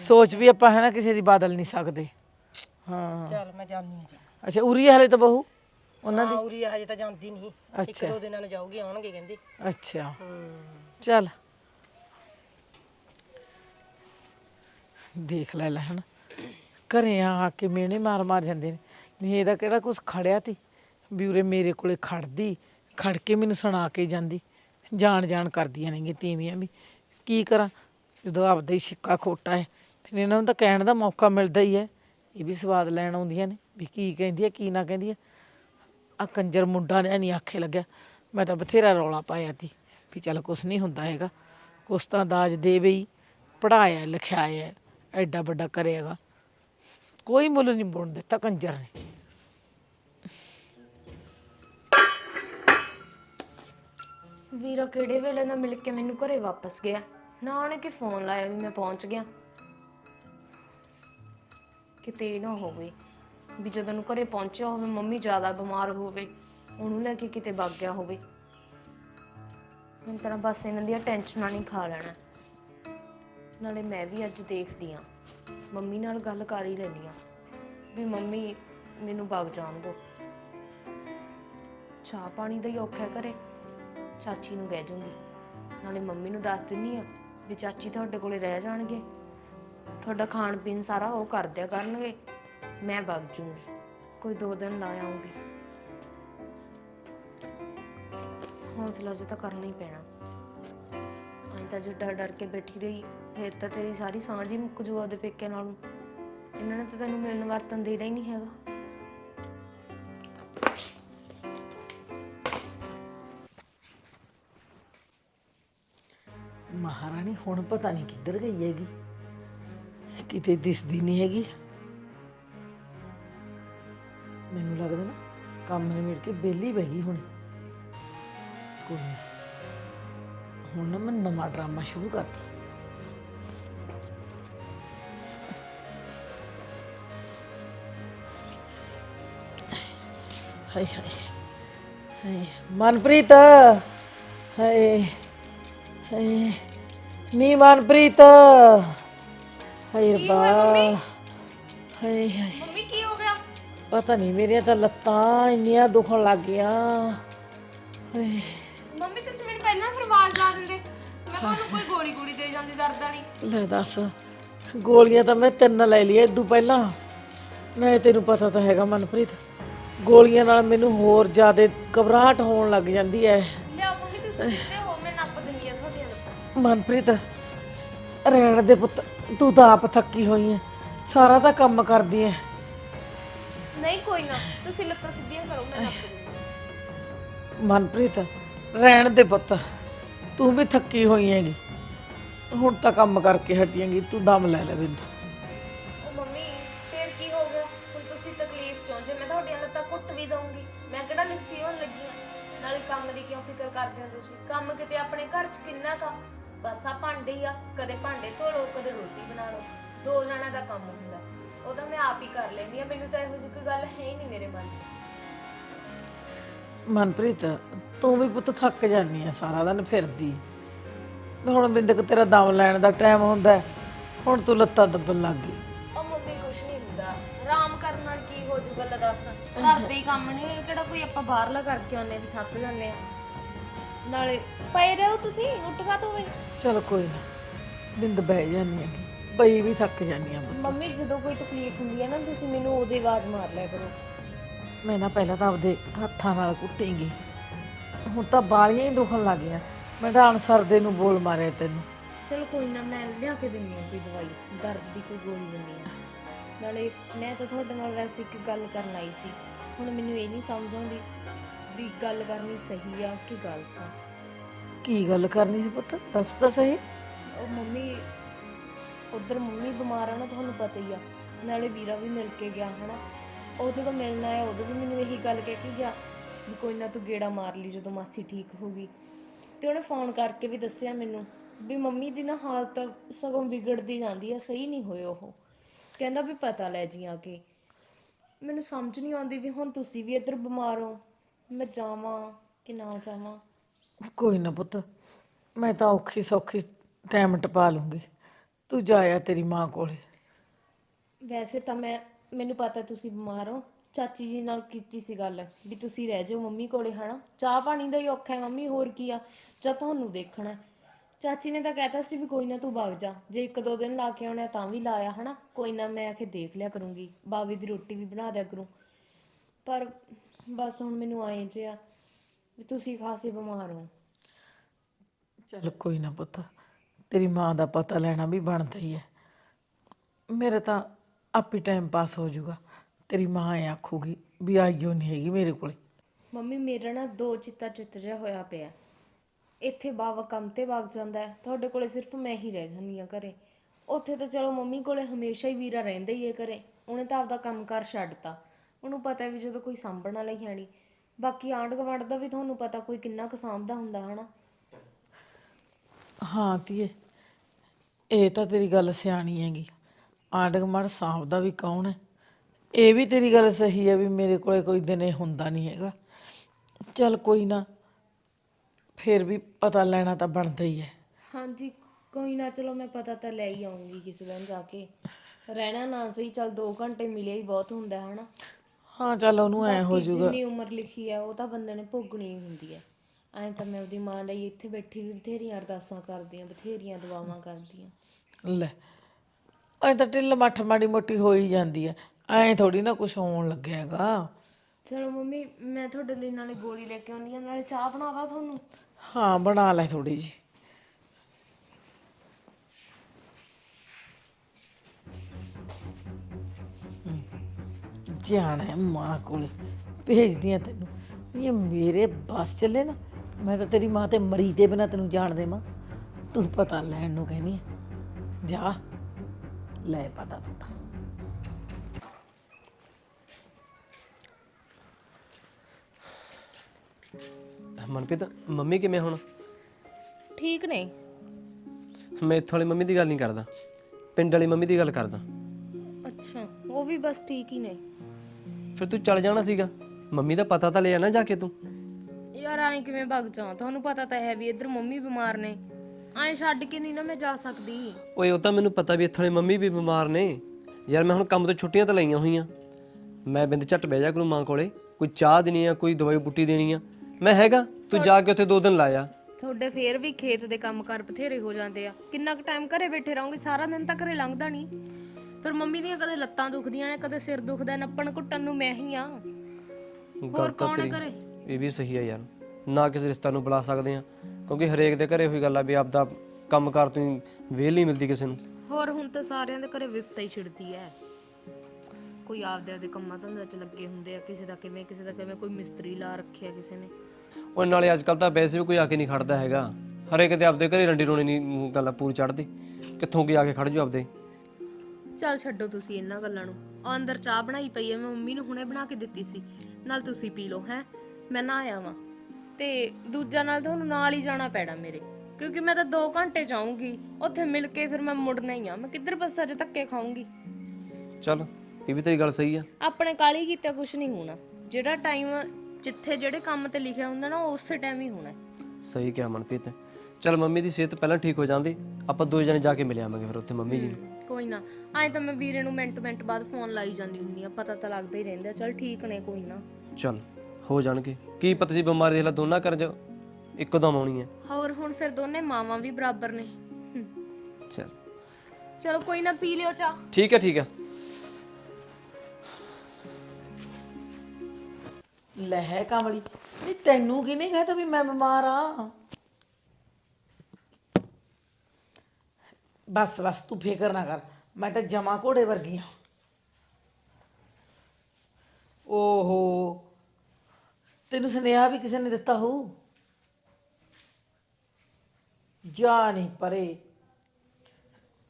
ਸੋਚ ਵੀ ਆਪਾਂ ਹੈ ਨਾ ਕਿਸੇ ਦੀ ਬਦਲ ਨਹੀਂ ਸਕਦੇ। ਹਾਂ। ਚੱਲ ਮੈਂ ਜਾਣੀ ਆ ਜਾ। ਅੱਛਾ ਉਰੀ ਹਲੇ ਤਾਂ ਬਹੂ? ਉਹਨਾਂ ਹਾਂ ਉਰੀ ਹਜੇ ਤਾਂ ਜਾਂਦੀ ਨਹੀਂ। ਇੱਕ ਅੱਛਾ। ਦੋ ਦਿਨਾਂ ਨੂੰ ਜਾਊਗੀ ਆਉਣਗੇ ਕਹਿੰਦੇ। ਅੱਛਾ। ਹਮ, ਚੱਲ। ਦੇਖ ਲੈ ਲੈ ਹਣ ਘਰੇ ਆ ਕੇ ਮੇਨੇ ਮਾਰ ਮਾਰ ਜਾਂਦੇ ਨੇ। ਨਹੀਂ ਇਹਦਾ ਕਿਹੜਾ ਕੁਝ ਖੜਿਆ ਤੀ? ਵੀ ਉਰੇ ਮੇਰੇ ਕੋਲੇ ਖੜਦੀ ਖੜ ਕੇ ਮੈਨੂੰ ਸੁਣਾ ਕੇ ਜਾਂਦੀ। ਜਾਣ ਜਾਣ ਕਰਦੀਆਂ ਨੇਗੇ ਤੀਵੀਆਂ ਵੀ। ਕੀ ਕਰਾਂ? ਜਦੋਂ ਆਪਦਾ ਹੀ ਸਿੱਕਾ ਖੋਟਾ ਹੈ। ਫਿਰ ਇਹਨਾਂ ਨੂੰ ਤਾਂ ਕਹਿਣ ਦਾ ਮੌਕਾ ਮਿਲਦਾ ਹੀ ਹੈ। ਇਹ ਵੀ ਸਵਾਦ ਲੈਣ ਆਉਂਦੀਆਂ ਨੇ। ਵੀ ਕੀ ਕਹਿੰਦੀ ਹੈ ਕੀ ਨਾ ਕਹਿੰਦੀ ਹੈ। ਆ ਕੰਜਰ ਮੁੰਡਾ ਨੇ ਨਹੀਂ ਆਖੇ ਲੱਗਿਆ, ਮੈਂ ਤਾਂ ਬਥੇਰਾ ਰੌਲਾ ਪਾਇਆ ਤੀ ਵੀ ਚੱਲ ਕੁਛ ਨਹੀਂ ਹੁੰਦਾ ਹੈਗਾ। ਕੁਛ ਤਾਂ ਦਾਜ ਦੇਵੇ ਹੀ ਪੜਾਇਆ ਲਿਖਾਇਆ ਐਡਾ ਵੱਡਾ ਕਰੇਗਾ ਕੋਈ ਮੁੱਲ ਨਹੀਂ ਬੁਣ ਦਿੱਤਾ ਕੰਜਰ ਨੇ। ਵੀਰਾ ਕਿਹੜੇ ਵੇਲੇ ਨਾਲ ਮਿਲ ਕੇ ਮੈਨੂੰ ਘਰੇ ਵਾਪਸ ਗਿਆ? ਨਾ ਉਹਨੇ ਕਿ ਫੋਨ ਲਾਇਆ ਵੀ ਮੈਂ ਪਹੁੰਚ ਗਿਆ। ਕਿਤੇ ਇਹ ਨਾ ਹੋਵੇ। ਵੀ ਜਦੋਂ ਨੂੰ ਘਰੇ ਪਹੁੰਚਿਆ ਹੋਵੇ, ਮੰਮੀ ਜ਼ਿਆਦਾ ਬਿਮਾਰ ਹੋਵੇ, ਉਹਨੂੰ ਲੈ ਕੇ ਕਿਤੇ ਵਗ ਗਿਆ ਹੋਵੇ। ਮੈਂ ਤਾਂ ਬਸ ਇਹਨਾਂ ਦੀਆਂ ਟੈਨਸ਼ਨਾਂ ਨਹੀਂ ਖਾ ਲੈਣਾ। ਨਾਲੇ ਮੈਂ ਵੀ ਅੱਜ ਦੇਖਦੀ ਆ ਮੰਮੀ ਨਾਲ ਗੱਲ ਕਰ ਹੀ ਲੈਣੀ ਆ ਵੀ ਮੰਮੀ, ਮੈਨੂੰ ਵਗ ਜਾਣ ਦਿਓ। ਚਾਹ ਪਾਣੀ ਦਾ ਹੀ ਔਖਾ ਹੈ ਘਰੇ। ਚਾਚੀ ਨੂੰ ਕਹਿ ਜੂੰਗੀ ਨਾਲੇ ਮੰਮੀ ਨੂੰ ਦੱਸ ਦਿੰਨੀ ਆ ਵੀ ਚਾਚੀ ਤੁਹਾਡੇ ਕੋਲੇ ਰਹਿ ਜਾਣਗੇ। ਤੁਹਾਡਾ ਖਾਣ ਪੀਣ ਸਾਰਾ ਉਹ ਕਰ ਦਿਆ ਕਰਨਗੇ। ਮੈਂ ਵਗ ਜੂਗੀ। ਕੋਈ ਦੋ ਦਿਨ ਲਾ ਆਉਂਗੀ। ਹੌਸਲਾ ਜੇ ਤਾਂ ਕਰਨਾ ਹੀ ਪੈਣਾ। ਐਂ ਤਾਂ ਜੇ ਡਰ ਡਰ ਕੇ ਬੈਠੀ ਰਹੀ। ਫਿਰ ਤਾਂ ਤੇਰੀ ਸਾਰੀ ਸਾਂਝ ਹੀ ਮੁੱਕ ਜੂ ਉਹਦੇ ਪੇਕੇ ਨਾਲ। ਇਹਨਾਂ ਨੇ ਤਾਂ ਤੈਨੂੰ ਮਿਲਣ ਵਰਤਨ ਦੇਣਾ ਹੀ ਨਹੀਂ ਹੈਗਾ। ਮਹਾਰਾਣੀ ਹੁਣ ਪਤਾ ਨਹੀਂ ਕਿੱਧਰ ਗਈ ਹੈਗੀ। ਕਿਤੇ ਦਿਸਦੀ ਨਹੀਂ ਹੈਗੀ। ਕੰਮ ਨੇ ਮਿਲ ਕੇ ਬੇਲੀ ਬਹਿ ਗਈ ਹੁਣ। ਕੋਈ ਨੀ। ਹੁਣ ਨਾ ਮੈਂ ਨਵਾਂ ਡਰਾਮਾ ਸ਼ੁਰੂ ਕਰਤਾ ਹਾਏ ਹਾਏ ਹਾਏ ਮਨਪ੍ਰੀਤ। ਹਾਏ ਹਾਏ ਨੀ ਮਨਪ੍ਰੀਤ। ਹਾਏ ਰੱਬਾ। ਹਾਏ ਹਾਏ ਮੰਮੀ? ਕੀ ਹੋ ਗਿਆ ਪਤਾ ਨਹੀਂ ਮੇਰੀਆਂ ਤਾਂ ਲੱਤਾਂ ਇੰਨੀਆਂ ਦੁਖਣ ਲੱਗ ਗਈਆਂ। ਮੰਮੀ ਤੁਸੀਂ ਮੈਨੂੰ ਪਹਿਲਾਂ ਫਿਰ ਆਵਾਜ਼ ਲਾ ਦਿੰਦੇ। ਮੈਂ ਤੁਹਾਨੂੰ ਕੋਈ ਗੋਲੀ ਗੋਲੀ ਦੇ ਜਾਂਦੀ ਦਰਦ ਵਾਲੀ। ਲੈ ਦੱਸ ਗੋਲੀਆਂ ਤਾਂ ਮੈਂ ਤਿੰਨ ਲੈ ਲਈਆਂ ਇਦੋਂ ਪਹਿਲਾਂ। ਨਹੀਂ ਤੈਨੂੰ ਪਤਾ ਤਾਂ ਹੈਗਾ ਮਨਪ੍ਰੀਤ ਗੋਲੀਆਂ ਨਾਲ ਮੈਨੂੰ ਹੋਰ ਜ਼ਿਆਦਾ ਘਬਰਾਹਟ ਹੋਣ ਲੱਗ ਜਾਂਦੀ ਹੈ ਲਿਆ ਮੰਮੀ ਤੁਸੀਂ ਸਿੱਧੇ ਹੋ ਮੈਂ ਨੱਪ ਦਿੰਦੀ ਆ ਤੁਹਾਡੀਆਂ ਲੱਤਾਂ। ਮਨਪ੍ਰੀਤ ਰਹਿਣ ਦੇ ਪੁੱਤ ਤੂੰ ਤਾਂ ਆਪ ਥੱਕੀ ਹੋਈ ਹੈ ਸਾਰਾ ਤਾਂ ਕੰਮ ਕਰਦੀ ਹੈ ਨਹੀਂ ਕੋਈ ਨਾ। ਤੁਸੀਂ ਲੱਤਾਂ ਸਿੱਧੀਆਂ ਕਰੋ ਮੈਂ ਨੱਪ ਦਿੰਦੀ ਮਨਪ੍ਰੀਤ ਰਹਿਣ ਦੇ ਪੁੱਤ। ਤੂੰ ਵੀ ਥੱਕੀ ਹੋਈ ਹੈਗੀ। ਹੁਣ ਤਾਂ ਕੰਮ ਕਰਕੇ ਹਟੀਏਂਗੀ ਤੂੰ ਦਮ ਲੈ ਲੈ ਬਿੰਦ। ਉਹ ਮੰਮੀ ਫੇਰ ਕੀ ਹੋ ਗਿਆ? ਹੁਣ ਤੁਸੀਂ ਤਕਲੀਫ ਚੋਂ ਜੇ ਮੈਂ ਤੁਹਾਡੀਆਂ ਲੱਤਾਂ ਕੁੱਟ ਵੀ ਦਊਂਗੀ ਮੈਂ ਕਿਹੜਾ ਲਿੱਸੀ ਹੋਣ ਲੱਗੀ ਆ? ਨਾਲੇ ਕੰਮ ਦੀ ਕਿਉਂ ਫਿਕਰ ਕਰਦੇ ਹੋ ਤੁਸੀਂ? ਕੰਮ ਕਿਤੇ ਆਪਣੇ ਘਰ 'ਚ ਕਿੰਨਾ ਕਾ ਬਸ ਆ ਭਾਂਡੇ ਹੀ ਆ। ਕਦੇ ਭਾਂਡੇ ਧੋ ਲਓ ਕਦੇ ਰੋਟੀ ਬਣਾ ਲਓ। ਦੋ ਜਣਿਆਂ ਦਾ ਕੰਮ ਹੁੰਦਾ। ਉਹ ਤਾਂ ਮੈਂ ਆਪ ਹੀ ਕਰ ਲੈਂਦੀ ਆ ਮੈਨੂੰ ਤਾਂ ਇਹੋ ਜਿਹੀ ਕੋਈ ਗੱਲ ਹੈ ਹੀ ਨਹੀਂ ਮੇਰੇ ਮਨ 'ਚ। ਮਨਪ੍ਰੀਤ ਤੂੰ ਵੀ ਪੁੱਤ ਥੱਕ ਜਾਂਦੀ ਆ ਸਾਰਾ ਦਿਨ ਫਿਰਦੀ। ਹੁਣ ਬਿੰਦਕ ਤੇਰਾ ਦਮ ਲੈਣ ਦਾ ਟਾਈਮ ਹੁੰਦਾ ਹੈ। ਹੁਣ ਤੂੰ ਲੱਤਾਂ ਦੱਬਣ ਲੱਗ ਗਈ। ਉਹ ਮੰਮੀ ਕੁਛ ਨਹੀਂ ਹੁੰਦਾ। ਆਰਾਮ ਕਰਨ ਨਾਲ ਕੀ ਹੋ ਜੂਗਾ ਲੈ ਦੱਸ। ਘਰ ਦੇ ਹੀ ਕੰਮ ਨੇ ਇਹ ਕਿਹੜਾ ਕੋਈ ਆਪਾਂ ਬਾਹਰਲਾ ਕਰਕੇ ਆਉਂਦੇ ਵੀ ਥੱਕ ਜਾਂਦੇ ਆ ਨਾਲੇ ਪਏ ਰਹੋ ਤੁਸੀਂ ਉੱਠ ਖਾ ਤੋਵੇ ਚਲ ਕੋਈ ਨਾ ਬਿੰਦ ਬਹਿ ਜਾਂਦੀ ਆ ਬਈ ਵੀ ਥੱਕ ਜਾਂਦੀ ਆ ਮੰਮੀ ਜਦੋਂ ਕੋਈ ਤਕਲੀਫ ਹੁੰਦੀ ਹੈ ਨਾ ਤੁਸੀਂ ਮੈਨੂੰ ਉਹਦੀ ਆਵਾਜ਼ ਮਾਰ ਲਿਆ ਕਰੋ। ਮੈਂ ਨਾ ਪਹਿਲਾਂ ਤਾਂ ਆਪਦੇ ਹੱਥਾਂ ਨਾਲ ਕੁੱਟੇਂਗੀ। ਹੁਣ ਤਾਂ ਬਾਲੀਆਂ ਹੀ ਦੁਖਣ ਲੱਗ ਗਈਆਂ। ਮੈਂ ਤਾਂ ਅਨਸਰ ਦੇ ਨੂੰ ਬੋਲ ਮਾਰਿਆ ਤੈਨੂੰ। ਚਲੋ ਕੋਈ ਨਾ ਮੈਂ ਲਿਆ ਕੇ ਦਿੰਦੀ ਹਾਂ ਕੋਈ ਦਵਾਈ। ਦਰਦ ਦੀ ਕੋਈ ਗੋਲੀ ਦਿੰਦੀ ਹਾਂ ਨਾਲੇ ਮੈਂ ਤਾਂ ਤੁਹਾਡੇ ਨਾਲ ਵੈਸੇ ਇੱਕ ਗੱਲ ਕਰਨ ਆਈ ਸੀ। ਹੁਣ ਮੈਨੂੰ ਇਹ ਨਹੀਂ ਸਮਝ ਆਉਂਦੀ ਵੀ ਗੱਲ ਕਰਨੀ ਸਹੀ ਆ ਕਿ ਗਲਤ ਆ। ਕੀ ਗੱਲ ਕਰਨੀ ਸੀ ਪੁੱਤ? ਦੱਸ ਤਾਂ ਸਹੀ। ਉਹ ਮੰਮੀ ਉਧਰ ਮੰਮੀ ਬਿਮਾਰ ਆ ਨਾ, ਤੁਹਾਨੂੰ ਪਤਾ ਹੀ ਆ। ਨਾਲੇ ਵੀਰਾ ਵੀ ਮਿਲ ਕੇ ਗਿਆ, ਹਨਾ। ਉੱਥੇ ਤਾਂ ਮਿਲਣਾ ਹੈ ਉਦੋਂ ਵੀ ਮੈਨੂੰ ਇਹੀ ਗੱਲ ਕਹਿ ਕੇ ਗਿਆ ਵੀ ਕੋਈ ਨਾ ਤੂੰ ਗੇੜਾ ਮਾਰ ਲਈ ਜਦੋਂ ਮਾਸੀ ਠੀਕ ਹੋ ਗਈ। ਤੇ ਉਹਨੇ ਫੋਨ ਕਰਕੇ ਵੀ ਦੱਸਿਆ ਮੈਨੂੰ ਵੀ ਮੰਮੀ ਦੀ ਨਾ ਹਾਲਤ ਸਗੋਂ ਵਿਗੜਦੀ ਜਾਂਦੀ ਆ, ਸਹੀ ਨਹੀਂ ਹੋਏ ਉਹ। ਕਹਿੰਦਾ ਵੀ ਪਤਾ ਲੈ ਜੀ ਆ ਕੇ। ਮੈਨੂੰ ਸਮਝ ਨਹੀਂ ਆਉਂਦੀ ਵੀ ਹੁਣ ਤੁਸੀਂ ਵੀ ਇੱਧਰ ਬਿਮਾਰ ਹੋ, ਮੈਂ ਜਾਵਾਂ ਕਿ ਨਾ ਜਾਵਾਂ। ਕੋਈ ਨਾ ਪੁੱਤ, ਮੈਂ ਤਾਂ ਔਖੀ ਸੌਖੀ ਟਾਈਮ ਟਪਾ ਲੂੰਗੀ। ਤੂੰ ਜਾਇਆ ਤੇਰੀ ਮਾਂ ਕੋਲੇ। ਵੈਸੇ ਤਾਂ ਮੈਂ ਮੈਨੂੰ ਪਤਾ ਤੁਸੀਂ ਬਿਮਾਰ ਹੋ। ਚਾਚੀ ਜੀ ਨਾਲ ਕੀਤੀ ਸੀ ਗੱਲ ਵੀ ਤੁਸੀਂ ਰਹਿ ਜਾਓ ਮੰਮੀ ਕੋਲੇ ਹਨਾ? ਚਾਹ ਪਾਣੀ ਦਾ ਹੀ ਔਖਾ ਹੈ ਮੰਮੀ ਹੋਰ ਕੀ ਆ? ਜਾਂ ਤੁਹਾਨੂੰ ਦੇਖਣਾ ਹੈ। ਚਾਚੀ ਨੇ ਤਾਂ ਕਹਿਤਾ ਸੀ ਵੀ ਕੋਈ ਨਾ ਤੂੰ ਵਗ ਜਾ। ਜੇ ਇੱਕ ਦੋ ਦਿਨ ਲਾ ਕੇ ਆਉਣਾ ਤਾਂ ਵੀ ਲਾਇਆ ਹਨਾ? ਕੋਈ ਨਾ ਮੈਂ ਆਖੇ ਦੇਖ ਲਿਆ ਕਰੂੰਗੀ। ਬਾਵੇ ਦੀ ਰੋਟੀ ਵੀ ਬਣਾ ਦਿਆ ਕਰੂੰ। ਪਰ ਬਸ ਹੁਣ ਮੈਨੂੰ ਆਏ ਜਿਆ ਵੀ ਤੁਸੀਂ ਖਾਸੇ ਬਿਮਾਰ ਹੋ। ਚੱਲ ਕੋਈ ਨਾ ਪੁੱਤ। ਤੇਰੀ ਮਾਂ ਦਾ ਪਤਾ ਲੈਣਾ ਵੀ ਬਣਦਾ ਹੀ ਹੈ। ਮੇਰੇ ਤਾਂ ਆਪੀ ਟਾਈਮ ਪਾਸ ਹੋ ਜਾਊਗਾ। ਤੇਰੀ ਮਾਂ ਐ ਆਖੂਗੀ ਵੀ ਆਈਓ ਨਹੀਂ ਹੈਗੀ ਮੇਰੇ ਕੋਲੇ। ਮੰਮੀ, ਮੇਰਾ ਨਾ ਦੋ ਚਿੱਤਾ ਚਿੱਤ ਜਿਹਾ ਹੋਇਆ ਪਿਆ। ਇੱਥੇ ਬਾਵਾ ਕੰਮ ਤੇ ਵਗ ਜਾਂਦਾ ਹੈ। ਤੁਹਾਡੇ ਕੋਲੇ ਸਿਰਫ ਮੈਂ ਹੀ ਰਹਿ ਜਾਂਦੀ ਆ ਘਰੇ। ਉੱਥੇ ਤਾਂ ਚਲੋ ਮੰਮੀ ਕੋਲੇ ਹਮੇਸ਼ਾ ਹੀ ਵੀਰਾ ਰਹਿੰਦਾ ਹੀ ਹੈ ਘਰੇ। ਉਹਨੇ ਤਾਂ ਆਪਦਾ ਕੰਮਕਾਰ ਛੱਡਤਾ। ਉਹਨੂੰ ਪਤਾ ਵੀ ਜਦੋਂ ਕੋਈ ਸਾਂਭਣ ਵਾਲਾ ਹੀ ਹੈ ਨਹੀਂ ਬਾਕੀ ਆਂਢ ਗੁਆਂਢ ਦਾ ਵੀ ਤੁਹਾਨੂੰ ਪਤਾ ਕੋਈ ਕਿੰਨਾ ਕੁ ਸਾਂਭਦਾ ਹੁੰਦਾ, ਹਨਾ? ਹਾਂ ਧੀਏ ਇਹ ਤਾਂ ਤੇਰੀ ਗੱਲ ਸਿਆਣੀ ਹੈਗੀ। ਆਂਢ ਗੁਆਂਢ ਸਾਂਭਦਾ ਵੀ ਕੌਣ ਹੈ? ਇਹ ਵੀ ਤੇਰੀ ਗੱਲ ਸਹੀ ਹੈ ਵੀ ਮੇਰੇ ਕੋਲੇ ਕੋਈ ਦਿਨ ਹੁੰਦਾ ਨਹੀਂ ਹੈਗਾ। ਚੱਲ ਕੋਈ ਨਾ ਫੇਰ ਵੀ ਪਤਾ ਲੈਣਾ ਤਾਂ ਬਣਦਾ ਹੀ ਹੈ। ਹਾਂਜੀ ਕੋਈ ਨਾ ਚਲੋ ਮੈਂ ਪਤਾ ਤਾਂ ਲੈ ਹੀ ਆਉਂਗੀ ਕਿਸੇ ਦਿਨ ਜਾ ਕੇ। ਰਹਿਣਾ ਨਾ ਸਹੀ ਚਲ 2 ਘੰਟੇ ਮਿਲੇ ਹੀ ਬਹੁਤ ਹੁੰਦਾ ਹਨਾ। ਹਾਂ ਚੱਲ ਉਹਨੂੰ ਐ ਹੋ ਬਾਕੀ ਜਾਊਗਾ। ਜਿੰਨੀ ਉਮਰ ਲਿਖੀ ਹੈ ਉਹ ਤਾਂ ਬੰਦੇ ਨੇ ਭੋਗਣੀ ਹੀ ਹੁੰਦੀ ਹੈ। ਐਂ ਤਾਂ ਮੈਂ ਉਹਦੀ ਮਾਂ ਲਈ ਇੱਥੇ ਬੈਠੀ ਵੀ ਬਥੇਰੀਆਂ ਅਰਦਾਸਾਂ ਕਰਦੀ ਹਾਂ ਬਥੇਰੀਆਂ ਦੁਆਵਾਂ ਕਰਦੀ ਹਾਂ। ਲੈ ਐ ਤਾਂ ਢਿੱਲ ਮੱਠ ਮਾੜੀ ਮੋਟੀ ਹੋ ਹੀ ਜਾਂਦੀ ਹੈ। ਐ ਥੋੜੀ ਨਾ ਕੁਝ ਹੋਣ ਲੱਗਿਆਗਾ ਚਲੋ ਮੰਮੀ ਮੈਂ ਤੁਹਾਡੇ ਲਈ ਨਾਲੇ ਗੋਲੀ ਲੈ ਕੇ ਆਉਂਦੀ ਹਾਂ ਨਾਲੇ ਚਾਹ ਬਣਾਵਾ ਤੁਹਾਨੂੰ। ਹਾਂ ਬਣਾ ਲੈ ਥੋੜੀ ਜੀ ਜਾਣਾ ਹੈ ਮਾਂ ਕੋਲੇ ਭੇਜਦੀ ਆ ਤੈਨੂੰ। ਇਹ ਮੇਰੇ ਬਸ ਚੱਲੇ ਨਾ। ਮੈਂ ਤਾਂ ਤੇਰੀ ਮਾਂ ਤੇ ਮਰੀ ਦੇ ਬਿਨਾ ਤੈਨੂੰ ਜਾਣ ਦੇਵਾਂ। ਤੂੰ ਪਤਾ ਲੈਣ ਨੂੰ ਕਹਿੰਦੀ ਹੈ। ਜਾ। ਲੈ ਪਤਾ ਤੂੰ ਤਾਂ। ਮਨਪ੍ਰੀਤ ਮੰਮੀ ਕਿਵੇਂ ਹੁਣ? ਠੀਕ ਨੇ। ਮੈਂ ਇੱਥੋਂ ਵਾਲੀ ਮੰਮੀ ਦੀ ਗੱਲ ਨਹੀਂ ਕਰਦਾ। ਪਿੰਡ ਵਾਲੀ ਮੰਮੀ ਦੀ ਗੱਲ ਕਰਦਾ। ਅੱਛਾ ਉਹ ਵੀ ਬਸ ਠੀਕ ਹੀ ਨੇ। ਫਿਰ ਤੂੰ ਚੱਲ ਜਾਣਾ ਸੀਗਾ। ਮੰਮੀ ਦਾ ਪਤਾ ਤਾਂ ਲਿਆ ਨਾ ਜਾ ਕੇ ਤੂੰ। ਯਾਰ ਐਂ ਕਿਵੇਂ ਭੱਗ ਜਾ ਤੁਹਾਨੂੰ ਪਤਾ ਤਾਂ ਹੈ ਵੀ ਇੱਧਰ ਮੰਮੀ ਬਿਮਾਰ ਨੇ। ਐਂ ਛੱਡ ਕੇ ਨਹੀਂ ਨਾ ਮੈਂ ਜਾ ਸਕਦੀ। ਓਏ ਉਹ ਤਾਂ ਮੈਨੂੰ ਪਤਾ ਵੀ ਇੱਥੋਂ ਵਾਲੀ ਮੰਮੀ ਵੀ ਬਿਮਾਰ ਨੇ। ਯਾਰ ਮੈਂ ਹੁਣ ਕੰਮ ਤੋਂ ਛੁੱਟੀਆਂ ਤਾਂ ਲਈਆਂ ਹੋਈਆਂ। ਮੈਂ ਬਿੰਦ ਝੱਟ ਬਹਿ ਜਾ ਕਰੂ ਮਾਂ ਕੋਲੇ। ਕੋਈ ਚਾਹ ਦੇਣੀ ਆ ਕੋਈ ਦਵਾਈ ਬੁੱਟੀ ਦੇਣੀ ਆ। ਮੈਂ ਹੈਗਾ ਤੂੰ ਜਾ ਕੇ ਉੱਥੇ ਦੋ ਦਿਨ ਲਾਇਆ। ਤੁਹਾਡੇ ਫੇਰ ਵੀ ਖੇਤ ਦੇ ਕੰਮ ਕਰ ਬਥੇਰੇ ਹੋ ਜਾਂਦੇ ਆ। ਕਿੰਨਾ ਕੁ ਟਾਈਮ ਘਰੇ ਬੈਠੇ ਰਹੋਗੇ? ਸਾਰਾ ਦਿਨ ਤਾਂ ਘਰੇ ਲੰਘਦਾ ਨਹੀਂ। ਫਿਰ ਮੰਮੀ ਦੀਆਂ ਕਦੇ ਲੱਤਾਂ ਦੁਖਦੀਆਂ ਨੇ ਕਦੇ ਸਿਰ ਦੁਖਦਾ ਨੱਪਣ ਘੁੱਟਣ ਨੂੰ ਮੈਂ ਹੀ ਆ। ਹੋਰ ਕੌਣ ਘਰੇ? ਇਹ ਵੀ ਸਹੀ ਆ ਯਾਰ। ਨਾ ਕਿਸੇ ਰਿਸ਼ਤਾ ਨੂੰ ਬੁਲਾ ਸਕਦੇ ਆ ਕਿਉਂਕਿ ਹਰੇਕ ਦੇ ਘਰੇ ਹੋਈ ਗੱਲ ਆ ਵੀ ਆਪਦਾ ਕੰਮ ਕਰ ਤੂੰ ਵੇਲ ਨਹੀਂ ਮਿਲਦੀ ਕਿਸੇ ਨੂੰ। ਹੋਰ ਹੁਣ ਤਾਂ ਸਾਰਿਆਂ ਦੇ ਘਰੇ ਵਿਪਤਾ ਹੀ ਛਿੜਦੀ ਐ। ਕੋਈ ਆਪਦੇ ਆਪਦੇ ਕੰਮਾਂ ਧੰਦਾ 'ਚ ਲੱਗੇ ਹੁੰਦੇ ਆ ਕਿਸੇ ਦਾ ਕਿਵੇਂ ਕਿਸੇ ਦਾ ਕਿਵੇਂ ਕੋਈ ਮਿਸਤਰੀ ਲਾ ਰੱਖਿਆ ਕਿਸੇ ਨੇ। ਉਹ ਨਾਲੇ ਅੱਜ ਕੱਲ ਤਾਂ ਵੈਸੇ ਵੀ ਕੋਈ ਆ ਕੇ ਨਹੀਂ ਖੜਦਾ ਹੈਗਾ। ਹਰੇਕ ਦੇ ਆਪਦੇ ਘਰੇ ਰੰਡੀ ਰੋਣੀ ਨਹੀਂ ਗੱਲ ਪੂਰੀ ਚੜਦੀ ਕਿੱਥੋਂ ਕੀ ਆ ਕੇ ਖੜ ਜੂ ਆਪਦੇ। ਚੱਲ ਛੱਡੋ ਤੁਸੀਂ ਇਹਨਾਂ ਗੱਲਾਂ ਨੂੰ। ਉਹ ਅੰਦਰ ਚਾਹ ਬਣਾਈ ਪਈ ਐ ਮੈਂ ਮੰਮੀ ਨੂੰ ਹੁਣੇ ਬਣਾ ਕੇ ਦਿੱਤੀ ਸੀ। ਨਾਲ ਤੁਸੀਂ ਪੀ ਲਓ ਹੈ। ਮੈਂ ਨਾ ਆਇਆ ਵਾਂ ਤੇ ਦੂਜਾ ਨਾਲ ਤੁਹਾਨੂੰ ਨਾਲ ਹੀ ਜਾਣਾ ਪੈਣਾ ਮੇਰੇ। ਕਿਉਂਕਿ ਮੈਂ ਤਾਂ 2 ਘੰਟੇ ਜਾਊਂਗੀ। ਉੱਥੇ ਮਿਲ ਕੇ ਫਿਰ ਮੈਂ ਮੁੜਨਾ ਹੀ ਆ। ਮੈਂ ਕਿੱਧਰ ਬੱਸਾਂ 'ਚ ਧੱਕੇ ਖਾਊਂਗੀ? ਚੱਲ ਇਹ ਵੀ ਤੇਰੀ ਗੱਲ ਸਹੀ ਆ। ਆਪਣੇ ਕਾਲੀ ਕੀਤਾ ਕੁਝ ਨਹੀਂ ਹੋਣਾ। ਜਿਹੜਾ ਟਾਈਮ ਜਿੱਥੇ ਜਿਹੜੇ ਕੰਮ ਤੇ ਲਿਖਿਆ ਹੁੰਦਾ ਨਾ ਉਸੇ ਟਾਈਮ ਹੀ ਹੋਣਾ। ਸਹੀ ਕਿਹਾ ਮਨਪ੍ਰੀਤ। ਚੱਲ ਮੰਮੀ ਦੀ ਸਿਹਤ ਪਹਿਲਾਂ ਠੀਕ ਹੋ ਜਾਂਦੀ। ਆਪਾਂ ਦੋ ਜਣੇ ਜਾ ਕੇ ਮਿਲ ਆਵਾਂਗੇ ਫਿਰ ਉੱਥੇ ਮੰਮੀ ਜੀ ਨੂੰ। ਕੋਈ ਨਾ। ਐਂ ਤਾਂ ਮੈਂ ਵੀਰੇ ਨੂੰ ਮਿੰਟ ਮਿੰਟ ਬਾਅਦ ਫੋਨ ਲਾਈ ਜਾਂਦੀ ਹੁੰਦੀ ਆ। ਪਤਾ ਤਾਂ ਲੱਗਦਾ ਹੀ ਰਹਿੰਦਾ। ਚੱਲ ਠੀਕ ਨੇ ਕੋਈ ਨਾ। ਚੱਲ। ਹੋ ਜਾਣਗੇ। ਕੀ ਪਤਾ ਸੀ ਬਿਮਾਰੀ ਦੇ ਲਾ ਦੋਨਾਂ ਕਰ ਜਾ ਇੱਕੋ ਦਮ ਆਉਣੀ ਹੈ। ਹੋਰ ਹੁਣ ਫਿਰ ਦੋਨੇ ਮਾਵਾਂ ਵੀ ਬਰਾਬਰ ਨੇ। ਹਮ, ਚੱਲ। ਚਲੋ ਕੋਈ ਨਾ ਪੀ ਲਿਓ ਚਾਹ। ਠੀਕ ਹੈ ਠੀਕ ਹੈ। ਲੈ ਹੈ ਕਮਲੀ ਨਹੀਂ ਤੈਨੂੰ ਕਿਹਨੇ ਕਹਤਾ ਵੀ ਮੈਂ ਬਿਮਾਰ ਆ? ਬਸ ਬਸ ਤੂੰ ਫਿਕਰ ਨਾ ਕਰ ਮੈਂ ਤਾਂ ਜਮਾ ਘੋੜੇ ਵਰਗੀ ਆ। ਓਹੋ। ਤੈਨੂੰ ਸੁਨੇਹਾ ਵੀ ਕਿਸੇ ਨੇ ਦਿੱਤਾ ਹੋਊ? ਜਾ ਨਹੀਂ ਪਰੇ।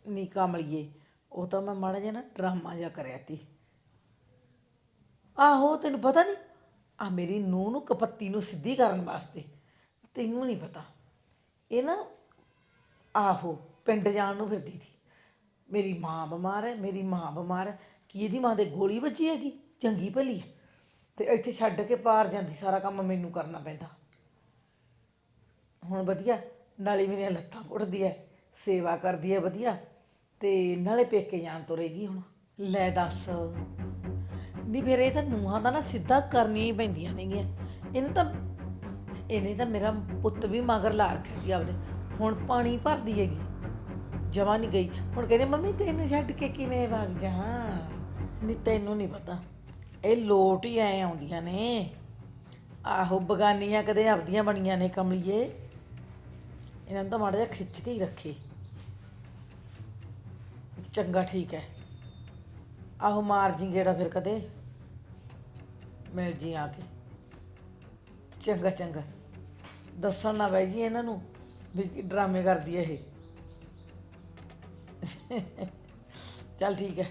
ਨੀ ਕਮਲੀਏ, ਉਹ ਤਾਂ ਮੈਂ ਮਾੜਾ ਜਿਹਾ ਨਾ ਡਰਾਮਾ ਜਿਹਾ ਕਰਿਆ ਤੀ। ਆਹੋ, ਤੈਨੂੰ ਪਤਾ ਨਹੀਂ ਆ ਮੇਰੀ ਨੂੰਹ ਨੂੰ ਕਪੱਤੀ ਨੂੰ ਸਿੱਧੀ ਕਰਨ ਵਾਸਤੇ। ਤੈਨੂੰ ਨਹੀਂ ਪਤਾ। ਇਹ ਨਾ ਆਹੋ, ਪਿੰਡ ਜਾਣ ਨੂੰ ਫਿਰਦੀ ਸੀ ਮੇਰੀ ਮਾਂ ਬਿਮਾਰ ਹੈ, ਮੇਰੀ ਮਾਂ ਬਿਮਾਰ ਹੈ। ਕੀ ਇਹਦੀ ਮਾਂ ਦੇ ਗੋਲੀ ਵੱਜੀ ਹੈਗੀ? ਚੰਗੀ ਭਲੀ ਹੈ। ਤੇ ਇੱਥੇ ਛੱਡ ਕੇ ਪਾਰ ਜਾਂਦੀ, ਸਾਰਾ ਕੰਮ ਮੈਨੂੰ ਕਰਨਾ ਪੈਂਦਾ। ਹੁਣ ਵਧੀਆ, ਨਾਲੇ ਮੇਰੀਆਂ ਲੱਤਾਂ ਘੁੱਟਦੀ ਹੈ ਸੇਵਾ ਕਰਦੀ ਹੈ ਵਧੀਆ, ਤੇ ਨਾਲੇ ਪੇਕੇ ਜਾਣ ਤੋਂ ਰਹੇਗੀ ਹੁਣ। ਲੈ ਦੱਸ ਨਹੀਂ ਫਿਰ ਇਹ ਤਾਂ ਨੂੰਹਾਂ ਦਾ ਨਾ ਸਿੱਧਾ ਕਰਨੀਆਂ ਹੀ ਪੈਂਦੀਆਂ ਨੇਗੀਆਂ। ਇਹਨੂੰ ਤਾਂ, ਇਹਨੇ ਤਾਂ ਮੇਰਾ ਪੁੱਤ ਵੀ ਮਗਰ ਲਾ ਰੱਖਿਆ ਸੀ ਆਪਦੇ। ਹੁਣ ਪਾਣੀ ਭਰਦੀ ਹੈਗੀ, ਜਮਾ ਨਹੀਂ ਗਈ। ਹੁਣ ਕਹਿੰਦੇ, ਮੰਮੀ ਤੈਨੂੰ ਛੱਡ ਕੇ ਕਿਵੇਂ ਵਗ ਜਾ ਨਹੀਂ ਤੈਨੂੰ ਨਹੀਂ ਪਤਾ। ਇਹ ਲੋਟ ਹੀ ਐ ਆਉਂਦੀਆਂ ਨੇ। ਆਹੋ ਬਗਾਨੀਆਂ ਕਦੇ ਆਪਦੀਆਂ ਬਣੀਆਂ ਨੇ ਕਮਲੀਏ। ਇਹਨਾਂ ਨੂੰ ਤਾਂ ਮਾੜਾ ਜਿਹਾ ਖਿੱਚ ਕੇ ਹੀ ਰੱਖੇ। ਚੰਗਾ ਠੀਕ ਹੈ ਆਹੋ ਮਾਰ ਜੀ ਗੇੜਾ ਫਿਰ ਕਦੇ। ਮਿਲ ਜੀ ਆ ਕੇ। ਚੰਗਾ ਚੰਗਾ। ਦੱਸਣ ਨਾ ਬਾਈ ਜੀ ਇਹਨਾਂ ਨੂੰ ਵੀ ਡਰਾਮੇ ਕਰਦੀ ਹੈ ਇਹ। ਚੱਲ ਠੀਕ ਹੈ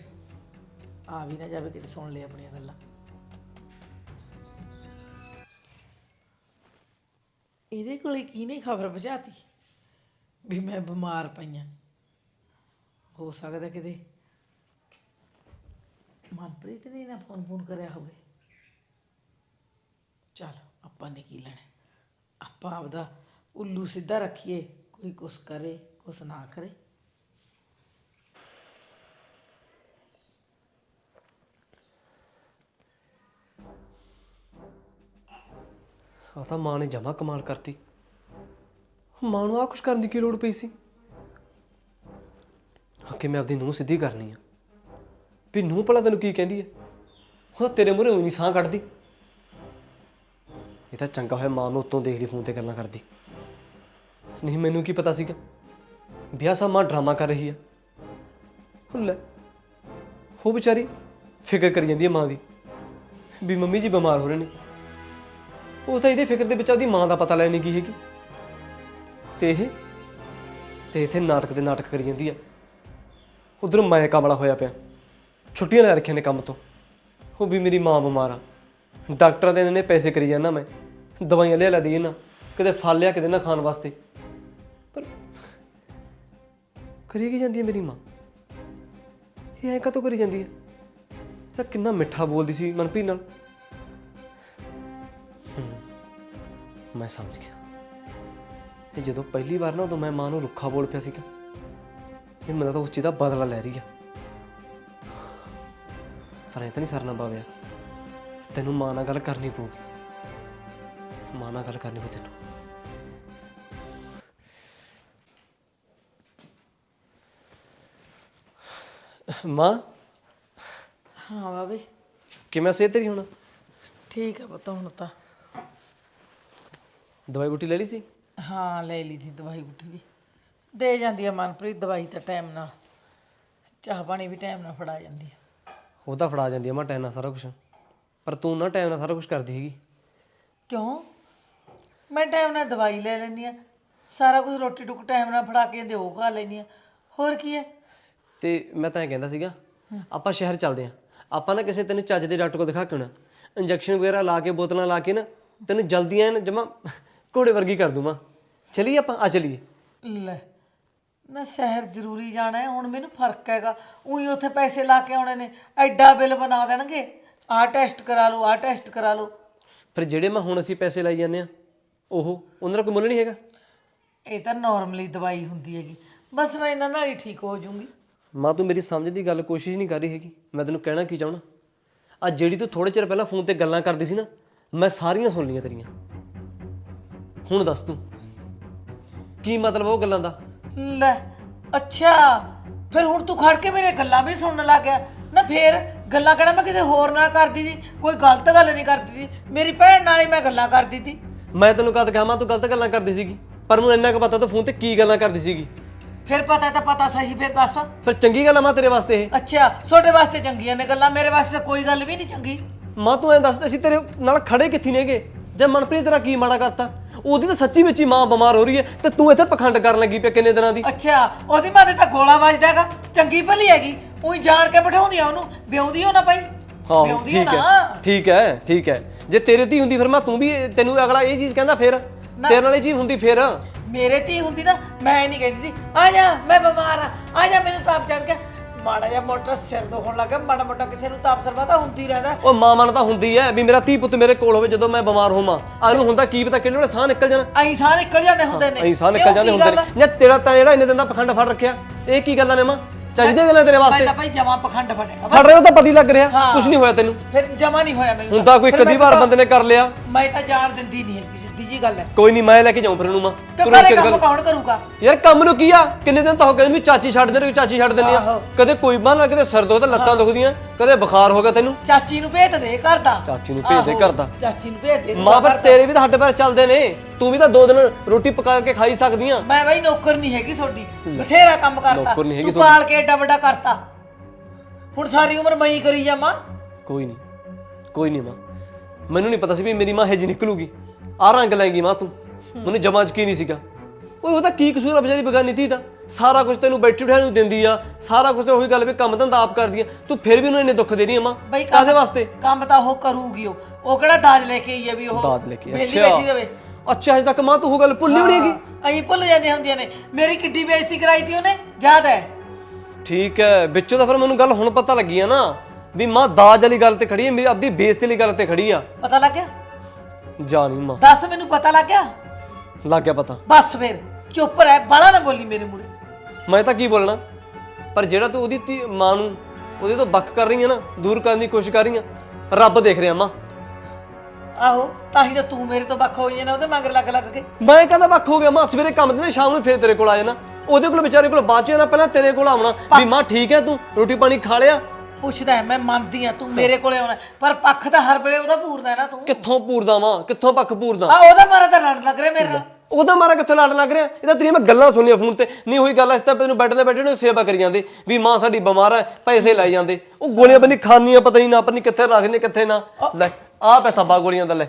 ਆ ਵੀ ਨਾ ਜਾਵੇ ਕਿਤੇ ਸੁਣ ਲਏ ਆਪਣੀਆਂ ਗੱਲਾਂ। ਇਹਦੇ ਕੋਲੇ ਕਿਹਨੇ ਖਬਰ ਪਹੁੰਚਾਤੀ? ਵੀ ਮੈਂ ਬਿਮਾਰ ਪਈਆਂ। ਹੋ ਸਕਦਾ ਕਿਤੇ ਮਨਪ੍ਰੀਤ ਨੇ ਨਾ ਫੋਨ ਫੋਨ ਕਰਿਆ ਹੋਵੇ। ਚਲ, ਆਪਾਂ ਨੇ ਕੀ ਲੈਣਾ? ਆਪਾਂ ਆਪਦਾ ਉੱਲੂ ਸਿੱਧਾ ਰੱਖੀਏ, ਕੋਈ ਕੁਛ ਕਰੇ, ਕੁਛ ਨਾ ਕਰੇ। ਆ ਤਾਂ ਮਾਂ ਨੇ ਜਮਾ ਕਮਾਲ ਕਰਤੀ। ਮਾਂ ਨੂੰ ਆ ਕੁਛ ਕਰਨ ਦੀ ਕੀ ਲੋੜ ਪਈ ਸੀ? ਹਾਂ ਮੈਂ ਆਪਦੀ ਨੂੰਹ ਸਿੱਧੀ ਕਰਨੀ ਆ। ਵੀ ਨੂੰਹ ਭਲਾ ਤੈਨੂੰ ਕੀ ਕਹਿੰਦੀ ਹੈ ਉਹ ਤਾਂ ਤੇਰੇ ਮੂਹਰੇ ਨਹੀਂ ਸਾਹ ਕੱਢਦੀ। ਇਹ ਤਾਂ ਚੰਗਾ ਹੋਇਆ ਮਾਂ ਨੂੰ ਉੱਤੋਂ ਦੇਖ ਲਈ ਫੋਨ ਤੇ ਗੱਲਾਂ ਕਰਦੀ। ਨਹੀਂ, ਮੈਨੂੰ ਕੀ ਪਤਾ ਸੀਗਾ? ਵਿਆਹ ਸਾ ਮਾਂ ਡਰਾਮਾ ਕਰ ਰਹੀ ਆ। ਹੁਣ ਲੈ, ਉਹ ਵਿਚਾਰੀ ਫਿਕਰ ਕਰੀ ਜਾਂਦੀ ਹੈ ਮਾਂ ਦੀ। ਵੀ ਮੰਮੀ ਜੀ ਬਿਮਾਰ ਹੋ ਰਹੇ ਨੇ। ਉਹ ਤਾਂ ਇਹਦੇ ਫਿਕਰ ਦੇ ਵਿੱਚ ਆਪਦੀ ਮਾਂ ਦਾ ਪਤਾ ਲੈਣੀ ਨਹੀਂ ਗਈ ਹੈਗੀ। ਤੇ ਇਹ, ਤੇ ਇੱਥੇ ਨਾਟਕ ਦੇ ਨਾਟਕ ਕਰੀ ਜਾਂਦੀ ਆ। ਉਧਰ ਮੈਂ ਕਮਲਾ ਹੋਇਆ ਪਿਆ। ਛੁੱਟੀਆਂ ਲੈ ਰੱਖੀਆਂ ਨੇ ਕੰਮ ਤੋਂ। ਉਹ ਵੀ ਮੇਰੀ ਮਾਂ ਬਿਮਾਰ ਆ। ਡਾਕਟਰਾਂ ਦੇ ਨੇ ਪੈਸੇ ਕਰੀ ਜਾਂਦਾ ਮੈਂ। ਦਵਾਈਆਂ ਲਿਆ ਲੈ ਦੀ ਨਾ ਕਿਤੇ ਫਲ ਲਿਆ, ਕਿਤੇ ਨਾ ਖਾਣ ਵਾਸਤੇ। ਪਰ ਕਰੀ ਕੀ ਜਾਂਦੀ ਹੈ ਮੇਰੀ ਮਾਂ? ਇਹ ਐਂ ਕਾਤੋਂ ਕਰੀ ਜਾਂਦੀ ਹੈ ਤਾਂ ਕਿੰਨਾ ਮਿੱਠਾ ਬੋਲਦੀ ਸੀ ਮਨਪ੍ਰੀਤ ਨਾਲ। ਮੈਂ ਸਮਝ ਗਿਆ। ਇਹ ਜਦੋਂ ਪਹਿਲੀ ਵਾਰ ਨਾ ਉਦੋਂ ਮੈਂ ਮਾਂ ਨੂੰ ਰੁੱਖਾ ਬੋਲ ਪਿਆ ਸੀਗਾ ਇਹ ਮੈਨੂੰ ਤਾਂ ਉਸ ਚੀਜ਼ ਦਾ ਬਦਲਾ ਲੈ ਰਹੀ ਆ। ਪਰ ਇਹ ਤਾਂ ਨਹੀਂ ਸਰਨਾ ਬਾਵਿਆ ਤੈਨੂੰ ਮਾਂ ਨਾਲ ਗੱਲ ਕਰਨੀ ਪਊਗੀ। ਮਾਂ ਨਾਲ ਗੱਲ ਕਰਨੀ ਪਊ ਤੈਨੂੰ। ਮਾਂ? ਹਾਂ ਬਾਬੇ। ਕਿਵੇਂ ਸਿਹਤ ਤੇਰੀ ਹੁਣ? ਠੀਕ ਆ ਪੁੱਤ ਹੁਣ ਤਾਂ। ਦਵਾਈ ਬੂਟੀ ਲੈ ਲਈ ਸੀ? ਹਾਂ ਲੈ ਲਈ ਦੀ ਦਵਾਈ ਬੁੱਟੀ ਵੀ। ਦੇ ਜਾਂਦੀ ਆ ਮਨਪ੍ਰੀਤ ਦਵਾਈ ਤਾਂ ਟਾਈਮ ਨਾਲ। ਚਾਹ ਪਾਣੀ ਵੀ ਟਾਈਮ ਨਾਲ ਫੜਾ ਜਾਂਦੀ ਆ। ਉਹ ਤਾਂ ਫੜਾ ਜਾਂਦੀ ਆ ਮਾਂ ਟਾਈਮ ਨਾਲ ਸਾਰਾ ਕੁਝ ਪਰ ਤੂੰ ਨਾ ਟਾਈਮ ਨਾਲ ਸਾਰਾ ਕੁਝ ਕਰਦੀ ਹੈਗੀ। ਕਿਉਂ? ਮੈਂ ਟਾਈਮ ਨਾਲ ਦਵਾਈ ਲੈ ਲੈਂਦੀ ਆ। ਸਾਰਾ ਕੁਝ ਰੋਟੀ ਟੁੱਕ ਟਾਈਮ ਨਾਲ ਫੜਾ ਕੇ ਦਿਓ ਖਾ ਲੈਂਦੀ ਆ। ਹੋਰ ਕੀ ਹੈ ਤੇ ਮੈਂ ਤਾਂ ਇਹ ਕਹਿੰਦਾ ਸੀਗਾ ਆਪਾਂ ਸ਼ਹਿਰ ਚੱਲਦੇ ਆਂ। ਆਪਾਂ ਨਾ ਕਿਸੇ ਤੈਨੂੰ ਚੱਜ ਦੇ ਡਾਕਟਰ ਕੋਲ ਦਿਖਾ ਕੇ ਆਉਣਾ। ਇੰਜੈਕਸ਼ਨ ਵਗੈਰਾ ਲਾ ਕੇ ਬੋਤਲਾਂ ਲਾ ਕੇ ਨਾ ਤੈਨੂੰ ਜਲਦੀ ਐਨ ਜਮਾ ਘੋੜੇ ਵਰਗੀ ਕਰ ਦੂੰ ਮਾਂ ਚਲੀਏ ਆਪਾਂ? ਆ ਚਲੀਏ। ਲੈ ਨਾ ਸ਼ਹਿਰ ਜ਼ਰੂਰੀ ਜਾਣਾ ਹੈ ਹੁਣ ਮੈਨੂੰ ਫ਼ਰਕ ਹੈਗਾ। ਉਹੀ ਉੱਥੇ ਪੈਸੇ ਲਾ ਕੇ ਆਉਣੇ ਨੇ ਐਡਾ ਬਿੱਲ ਬਣਾ ਦੇਣਗੇ। ਆਹ ਟੈਸਟ ਕਰਾ ਲਓ ਆਹ ਟੈਸਟ ਕਰਾ ਲਓ। ਫਿਰ ਜਿਹੜੇ ਮੈਂ ਹੁਣ ਅਸੀਂ ਪੈਸੇ ਲਾਈ ਜਾਂਦੇ ਆ ਉਹ ਉਹਨਾਂ ਦਾ ਕੋਈ ਮੁੱਲ ਨਹੀਂ ਹੈਗਾ? ਇਹ ਤਾਂ ਨਾਰਮਲੀ ਦਵਾਈ ਹੁੰਦੀ ਹੈਗੀ। ਬਸ ਮੈਂ ਇਹਨਾਂ ਨਾਲ ਹੀ ਠੀਕ ਹੋ ਜਾਊਂਗੀ। ਮਾਂ ਤੂੰ ਮੇਰੀ ਸਮਝ ਦੀ ਗੱਲ ਕੋਸ਼ਿਸ਼ ਨਹੀਂ ਕਰ ਰਹੀ ਹੈਗੀ। ਮੈਂ ਤੈਨੂੰ ਕਹਿਣਾ ਕੀ ਚਾਹਣਾ ਆ ਜਿਹੜੀ ਤੂੰ ਥੋੜੇ ਚਿਰ ਪਹਿਲਾਂ ਫੋਨ ਤੇ ਗੱਲਾਂ ਕਰਦੀ ਸੀ ਨਾ ਮੈਂ ਸਾਰੀਆਂ ਸੁਣ ਲਈਆਂ ਤੇਰੀਆਂ। ਹੁਣ ਦੱਸ ਤੂੰ। ਕੀ ਮਤਲਬ ਉਹ ਗੱਲਾਂ ਦਾ? ਲੈ ਅੱਛਾ ਫਿਰ ਹੁਣ ਤੂੰ ਖੜ ਕੇ ਮੇਰੇ ਗੱਲਾਂ ਵੀ ਸੁਣਨ ਲੱਗ ਗਿਆ। ਨਾ ਫੇਰ ਗੱਲਾਂ ਕਿਹੜਾ ਮੈਂ ਕਿਸੇ ਹੋਰ ਨਾਲ ਕਰਦੀ ਸੀ ਕੋਈ ਗਲਤ ਗੱਲ ਨਹੀਂ ਕਰਦੀ ਸੀ। ਮੇਰੀ ਭੈਣ ਨਾਲ ਹੀ ਮੈਂ ਗੱਲਾਂ ਕਰਦੀ ਸੀ। ਮੈਂ ਤੈਨੂੰ ਕਦ ਕਿਹਾ ਮਾਂ ਤੂੰ ਗਲਤ ਗੱਲਾਂ ਕਰਦੀ ਸੀਗੀ। ਪਰ ਮੈਨੂੰ ਇੰਨਾ ਕੁ ਪਤਾ ਤੂੰ ਫੋਨ ਤੇ ਕੀ ਗੱਲਾਂ ਕਰਦੀ ਸੀਗੀ। ਫਿਰ ਪਤਾ ਤਾਂ ਪਤਾ ਸਹੀ ਫਿਰ ਦੱਸ। ਪਰ ਚੰਗੀ ਗੱਲ ਆ ਮਾਂ ਤੇਰੇ ਵਾਸਤੇ ਇਹ। ਅੱਛਾ ਤੁਹਾਡੇ ਵਾਸਤੇ ਚੰਗੀਆਂ ਨੇ ਗੱਲਾਂ ਮੇਰੇ ਵਾਸਤੇ ਤਾਂ ਕੋਈ ਗੱਲ ਵੀ ਨਹੀਂ ਚੰਗੀ। ਮਾਂ ਤੂੰ ਐਂ ਦੱਸ ਅਸੀਂ ਤੇਰੇ ਨਾਲ ਖੜੇ ਕਿੱਥੇ ਨੇਗੇ? ਜੇ ਮਨਪ੍ਰੀਤ ਤੇਰਾ ਕੀ ਮਾੜਾ ਕਰਤਾ? ਉਹਦੀ ਤਾਂ ਸੱਚੀ ਵਿੱਚ ਹੀ ਮਾਂ ਬਿਮਾਰ ਹੋ ਰਹੀ ਹੈ ਤੇ ਤੂੰ ਇੱਥੇ ਪਖੰਡ ਕਰਨ ਲੱਗੀ ਪਿਆ ਕਿੰਨੇ ਦਿਨਾਂ ਦੀ? ਅੱਛਾ ਉਹਦੀ ਮਾਂ ਦੇ ਤਾਂ ਗੋਲਾ ਵੱਜਦਾ ਹੈਗਾ। ਚੰਗੀ ਭਲੀ ਹੈਗੀ। ਉਹੀ ਜਾਣ ਕੇ ਬਿਠਾਉਂਦੀ ਆ ਉਹਨੂੰ। ਵਿਆਉਂਦੀ ਹੋ ਨਾ ਭਾਈ। ਹਾਂ ਵਿਆਉਂਦੀ ਹੋ ਠੀਕ ਹੈ ਨਾ ਠੀਕ ਹੈ ਠੀਕ ਹੈ। ਜੇ ਤੇਰੇ ਧੀ ਹੁੰਦੀ ਫਿਰ ਮੈਂ ਤੂੰ ਵੀ ਤੈਨੂੰ ਅਗਲਾ ਇਹ ਚੀਜ਼ ਕਹਿੰਦਾ ਫਿਰ? ਤੇਰੇ ਨਾਲ ਇਹ ਚੀਜ਼ ਹੁੰਦੀ ਫਿਰ? ਮੇਰੇ ਧੀ ਹੁੰਦੀ ਨਾ ਮੈਂ ਨਹੀਂ ਕਹਿੰਦੀ ਸੀ, ਆ ਜਾ ਮੈਂ ਬਿਮਾਰ ਆ। ਆ ਜਾ ਮੈਨੂੰ ਤਾਪ ਚੜ ਗਿਆ ਮਾੜਾ ਜਿਹਾ ਮੋਟਾ ਸਿਰ ਦੁਖਣ ਲੱਗ ਮਾੜਾ ਮੋਟਾ ਕਿਸੇ ਨੂੰ ਤਾਪ ਸਰਵਾ ਤਾਂ ਹੁੰਦੀ ਰਹਿੰਦਾ। ਉਹ ਮਾਂ ਮਨ ਤਾਂ ਹੁੰਦੀ ਹੈ ਵੀ ਮੇਰਾ ਧੀ ਪੁੱਤ ਮੇਰੇ ਕੋਲ ਹੋਵੇ ਜਦੋਂ ਮੈਂ ਬਿਮਾਰ ਹੋਵਾਂ। ਆ ਨੂੰ ਹੁੰਦਾ ਕੀ ਪਤਾ ਕਿਹੜੇ ਵੇਲੇ ਸਾਹ ਨਿਕਲ ਜਾਣਾ। ਐਂ ਸਾਹ ਨਿਕਲ ਜਾਂਦੇ ਹੁੰਦੇ ਨੇ। ਐਂ ਸਾਹ ਨਿਕਲ ਜਾਂਦੇ ਹੁੰਦੇ? ਨੇ। ਜਾਂ ਤੇਰਾ ਤਾਂ ਜਿਹੜਾ ਇੰਨੇ ਦਿਨ ਦਾ ਪਖੰਡ ਫੜ ਰੱਖਿਆ ਇਹ ਕੀ ਗੱਲਾਂ ਨੇ ਮਾਂ? ਚਾਹੀਦੀਆਂ ਗੱਲਾਂ ਤੇਰੇ ਮੈਂ ਵਾਸਤੇ ਤਾਂ ਭਾਈ ਜਮਾ ਪਖੰਡ ਫੜੇਗਾ ਫੜ ਰਹੇ ਤਾਂ ਪਤੀ ਲੱਗ ਰਿਹਾ। ਕੁਝ ਨਹੀਂ ਹੋਇਆ ਤੈਨੂੰ। ਫਿਰ ਜਮਾ ਨਹੀਂ ਹੋਇਆ ਮੈਨੂੰ ਹੁੰਦਾ ਕੋਈ ਕਦੀ ਮੈਂ ਵਾਰ ਤਾਂ- ਬੰਦੇ ਨੇ ਕਰ ਲਿਆ। ਮੈਂ ਤਾਂ ਜਾਣ ਦਿੰਦੀ ਨਹੀਂ ਹੈਗੀ ਜੀ ਗੱਲ ਹੈ। ਕੋਈ ਨਹੀਂ ਮੈਂ ਲੈ ਕੇ ਜਾਉਂ ਫਿਰ ਇਹਨੂੰ ਮਾਂ। ਤੇ ਤੂੰ ਰੋਕ ਘਰੇ ਕੇ ਕੰਮ ਕੌਣ ਕਰੂਗਾ? ਯਾਰ ਕੰਮ ਨੂੰ ਕੀ ਆ? ਕਿੰਨੇ ਦਿਨ ਤਾਂ ਹੋ ਗਏ ਵੀ ਚਾਚੀ ਛੱਡ ਦੇ ਚਾਚੀ ਛੱਡ ਦਿੰਦੀ ਆ। ਆਹੋ। ਕਦੇ ਕੋਈ ਬਾਹਰ ਕਦੇ ਸਿਰ ਦੁਖਦਾ ਲੱਤਾਂ ਦੁਖਦੀਆਂ ਕਦੇ ਬੁਖਾਰ ਹੋ ਗਿਆ ਤੈਨੂੰ। ਚਾਚੀ ਨੂੰ ਭੇਜ ਦੇ ਘਰ ਦਾ। ਚਾਚੀ ਨੂੰ ਭੇਜ ਦੇ ਆਹੋ, ਘਰ ਦਾ। ਚਾਚੀ ਨੂੰ ਭੇਜ ਦੇ ਤੂੰ ਮਾਂ ਦਾ। ਤੇਰੇ ਵੀ ਤਾਂ ਹੱਡ ਪੈਰ ਚੱਲਦੇ ਨੇ। ਤੂੰ ਵੀ ਤਾਂ ਦੋ ਦਿਨ ਰੋਟੀ ਪਕਾ ਕੇ ਖਾਈ ਸਕਦੀ ਆ ਮੈਂ ਬਈ ਨੌਕਰ ਨਹੀਂ ਹੈਗੀ ਤੁਹਾਡੀ। ਬਥੇਰਾ ਕੰਮ ਕਰਤਾ। ਨੌਕਰ ਨਹੀਂ ਹੈਗੀ ਤੂੰ ਪਾਲ ਕੇ ਏਡਾ ਵੱਡਾ ਕਰਤਾ। ਹੁਣ ਸਾਰੀ ਉਮਰ ਮੈਂ ਹੀ ਕਰੀ ਜਾਵਾਂ। ਕੋਈ ਨਹੀਂ ਕੋਈ ਨਹੀਂ ਮਾਂ। ਮੈਨੂੰ ਨਹੀਂ ਪਤਾ ਸੀ ਵੀ ਮੇਰੀ ਮਾਂ ਹੇਜੀ ਨਿਕਲੂਗੀ। ਆ ਰੰਗ ਲੈਂਗੀ ਮਾਂ ਤੂੰ। ਮੈਨੂੰ ਜਮਾਂ ਯਕੀਨ ਨਹੀਂ ਸੀਗਾ। ਓਏ ਉਹਦਾ ਕੀ ਕਸੂਰ ਆ ਵਿਚਾਰੀ ਬਗਾਨੀ ਧੀ ਦਾ? ਸਾਰਾ ਕੁਝ ਤੈਨੂੰ ਬੈਠੀ ਬਿਠਾਈ ਨੂੰ ਦਿੰਦੀ ਆ। ਸਾਰਾ ਕੁਝ ਉਹੀ ਗੱਲ ਵੀ ਕੰਮ ਧੰਦਾ ਆਪ ਕਰਦੀ ਆ। ਤੂੰ ਫਿਰ ਵੀ ਉਹਨੂੰ ਇੰਨੇ ਦੁੱਖ ਦੇ ਰਹੀ ਆ ਮਾਂ? ਬਈ ਕੰਮ- ਕਾਦੇ ਵਾਸਤੇ? ਕੰਮ ਤਾਂ ਉਹ ਕਰੂਗੀ ਉਹ। ਉਹ ਕਿਹੜਾ ਦਾਜ ਲੈ ਕੇ ਆਈ ਹੈ ਵੀ ਉਹ? ਦਾਦ ਲੈ ਕੇ ਵਿਹਲੀ ਬੈਠੀ ਰਵੇ। ਅੱਛਾ ਅਜੇ ਤੱਕ ਮਾਂ ਤੂੰ ਉਹ ਗੱਲ ਭੁੱਲੀ ਹੋਣੀ ਹੈਗੀ? ਅਹੀਂ ਭੁੱਲ ਜਾਂਦੀਆਂ ਹੁੰਦੀਆਂ ਨੇ। ਮੇਰੀ ਕਿੱਡੀ ਬੇਇੱਜ਼ਤੀ ਕਰਾਈ ਤੀ ਉਹਨੇ? ਯਾਦ ਹੈ? ਠੀਕ ਹੈ। ਵਿੱਚੋਂ ਤਾਂ ਫਿਰ ਮੈਨੂੰ ਗੱਲ ਹੁਣ ਪਤਾ ਲੱਗੀ ਆ ਨਾ ਵੀ ਮਾਂ ਦਾਜ ਵਾਲੀ ਗੱਲ ਤੇ ਖੜੀ ਹੈ ਮੇਰੀ ਆਪਦੀ ਬੇਇੱਜ਼ਤੀ ਵਾਲੀ ਗੱਲ ਤੇ ਖੜੀ ਆ। ਪਤਾ ਲੱਗ ਗਿਆ? ਜਾ ਨਹੀਂ ਮਾਂ। ਦੱਸ ਮੈਨੂੰ ਪਤਾ ਲੱਗ ਗਿਆ? ਲੱਗ ਗਿਆ ਪਤਾ। ਬਸ ਫਿਰ ਚੁੱਪ ਰਹਿ ਬਾਲਾ ਨਾ ਬੋਲੀ ਮੇਰੇ ਮੂਰੇ ਮੈਂ ਤਾਂ ਕੀ ਬੋਲਣਾ? ਪਰ ਜਿਹੜਾ ਤੂੰ ਉਹਦੀ ਧੀ- ਮਾਂ ਨੂੰ ਉਹਦੇ ਤੋਂ ਵੱਖ ਕਰ ਰਹੀ ਆ ਨਾ ਦੂਰ ਕਰਨ ਦੀ ਕੋਸ਼ਿਸ਼ ਕਰ ਰਹੀ ਆ ਰੱਬ ਦੇਖ ਰਿਹਾ ਮਾਂ। ਆਹੋ ਤਾਂ ਹੀ ਤਾਂ ਤੂੰ ਮੇਰੇ ਤੋਂ ਵੱਖ ਹੋਈ ਨਾ ਉਹਦੇ ਮਗਰ ਲੱਗ ਲੱਗ ਕੇ। ਮੈਂ ਕਹਿੰਦਾ ਵੱਖ ਹੋ ਗਿਆ ਮਾਂ ਸਵੇਰੇ ਕੰਮ ਤੇ ਨਾ ਸ਼ਾਮ ਨੂੰ ਫੇਰ ਤੇਰੇ ਕੋਲ ਆ ਜਾਣਾ। ਉਹਦੇ ਕੋਲ ਵਿਚਾਰੇ ਕੋਲ ਬਾਅਦ ਚ ਜਾਣਾ ਪਹਿਲਾਂ ਤੇਰੇ ਕੋਲ ਆਉਣਾ। ਵੀ ਮਾਂ ਠੀਕ ਹੈ ਤੂੰ ਰੋਟੀ ਪਾਣੀ ਖਾ ਲਿਆ? ਪੁੱਛਦਾ ਹੈ, ਮੈਂ ਮੰਨਦੀ ਆ ਤੂੰ ਮੇਰੇ ਕੋਲੇ ਆਉਣਾ ਪਰ ਪੱਖ ਤਾਂ ਹਰ ਵੇਲੇ ਉਹਦਾ ਪੂਰਦਾ ਹੈ ਨਾ ਤੂੰ। ਕਿੱਥੋਂ ਪੂਰਦਾ ਮਾਂ ਕਿੱਥੋਂ ਪੱਖ ਪੂਰਦਾ? ਆ ਉਹਦਾ ਮਾਰਾ ਤਾਂ ਲੜ ਲੱਗ ਰਿਹਾ ਮੇਰੇ ਨਾਲ। ਉਹਦਾ ਮਾਰਾ ਕਿੱਥੋਂ ਲੜ ਲੱਗ ਰਿਹਾ? ਇਹਦਾ ਤੇਰੀਆਂ ਮੈਂ ਗੱਲਾਂ ਸੁਣੀਆਂ ਫੋਨ ਤੇ। ਨਹੀਂ ਹੋਈ ਗੱਲ ਇਸ ਤਾਂ ਤੈਨੂੰ ਬੈਠਦੇ ਬੈਠੇ ਨੂੰ ਸੇਵਾ ਕਰੀ ਜਾਂਦੇ। ਵੀ ਮਾਂ ਸਾਡੀ ਬਿਮਾਰ ਹੈ ਪੈਸੇ ਲਾਈ ਜਾਂਦੇ। ਉਹ ਗੋਲੀਆਂ ਬੰਨੀ ਖਾਨੀਆਂ ਪਤਾ ਨਹੀਂ ਨਾ ਪਤਾ ਨਹੀਂ ਕਿੱਥੇ ਰੱਖਦੇ ਕਿੱਥੇ ਨਾ। ਲੈ ਆ ਪਿਆ ਥੱਬਾ ਗੋਲੀਆਂ ਦਾ ਲੈ।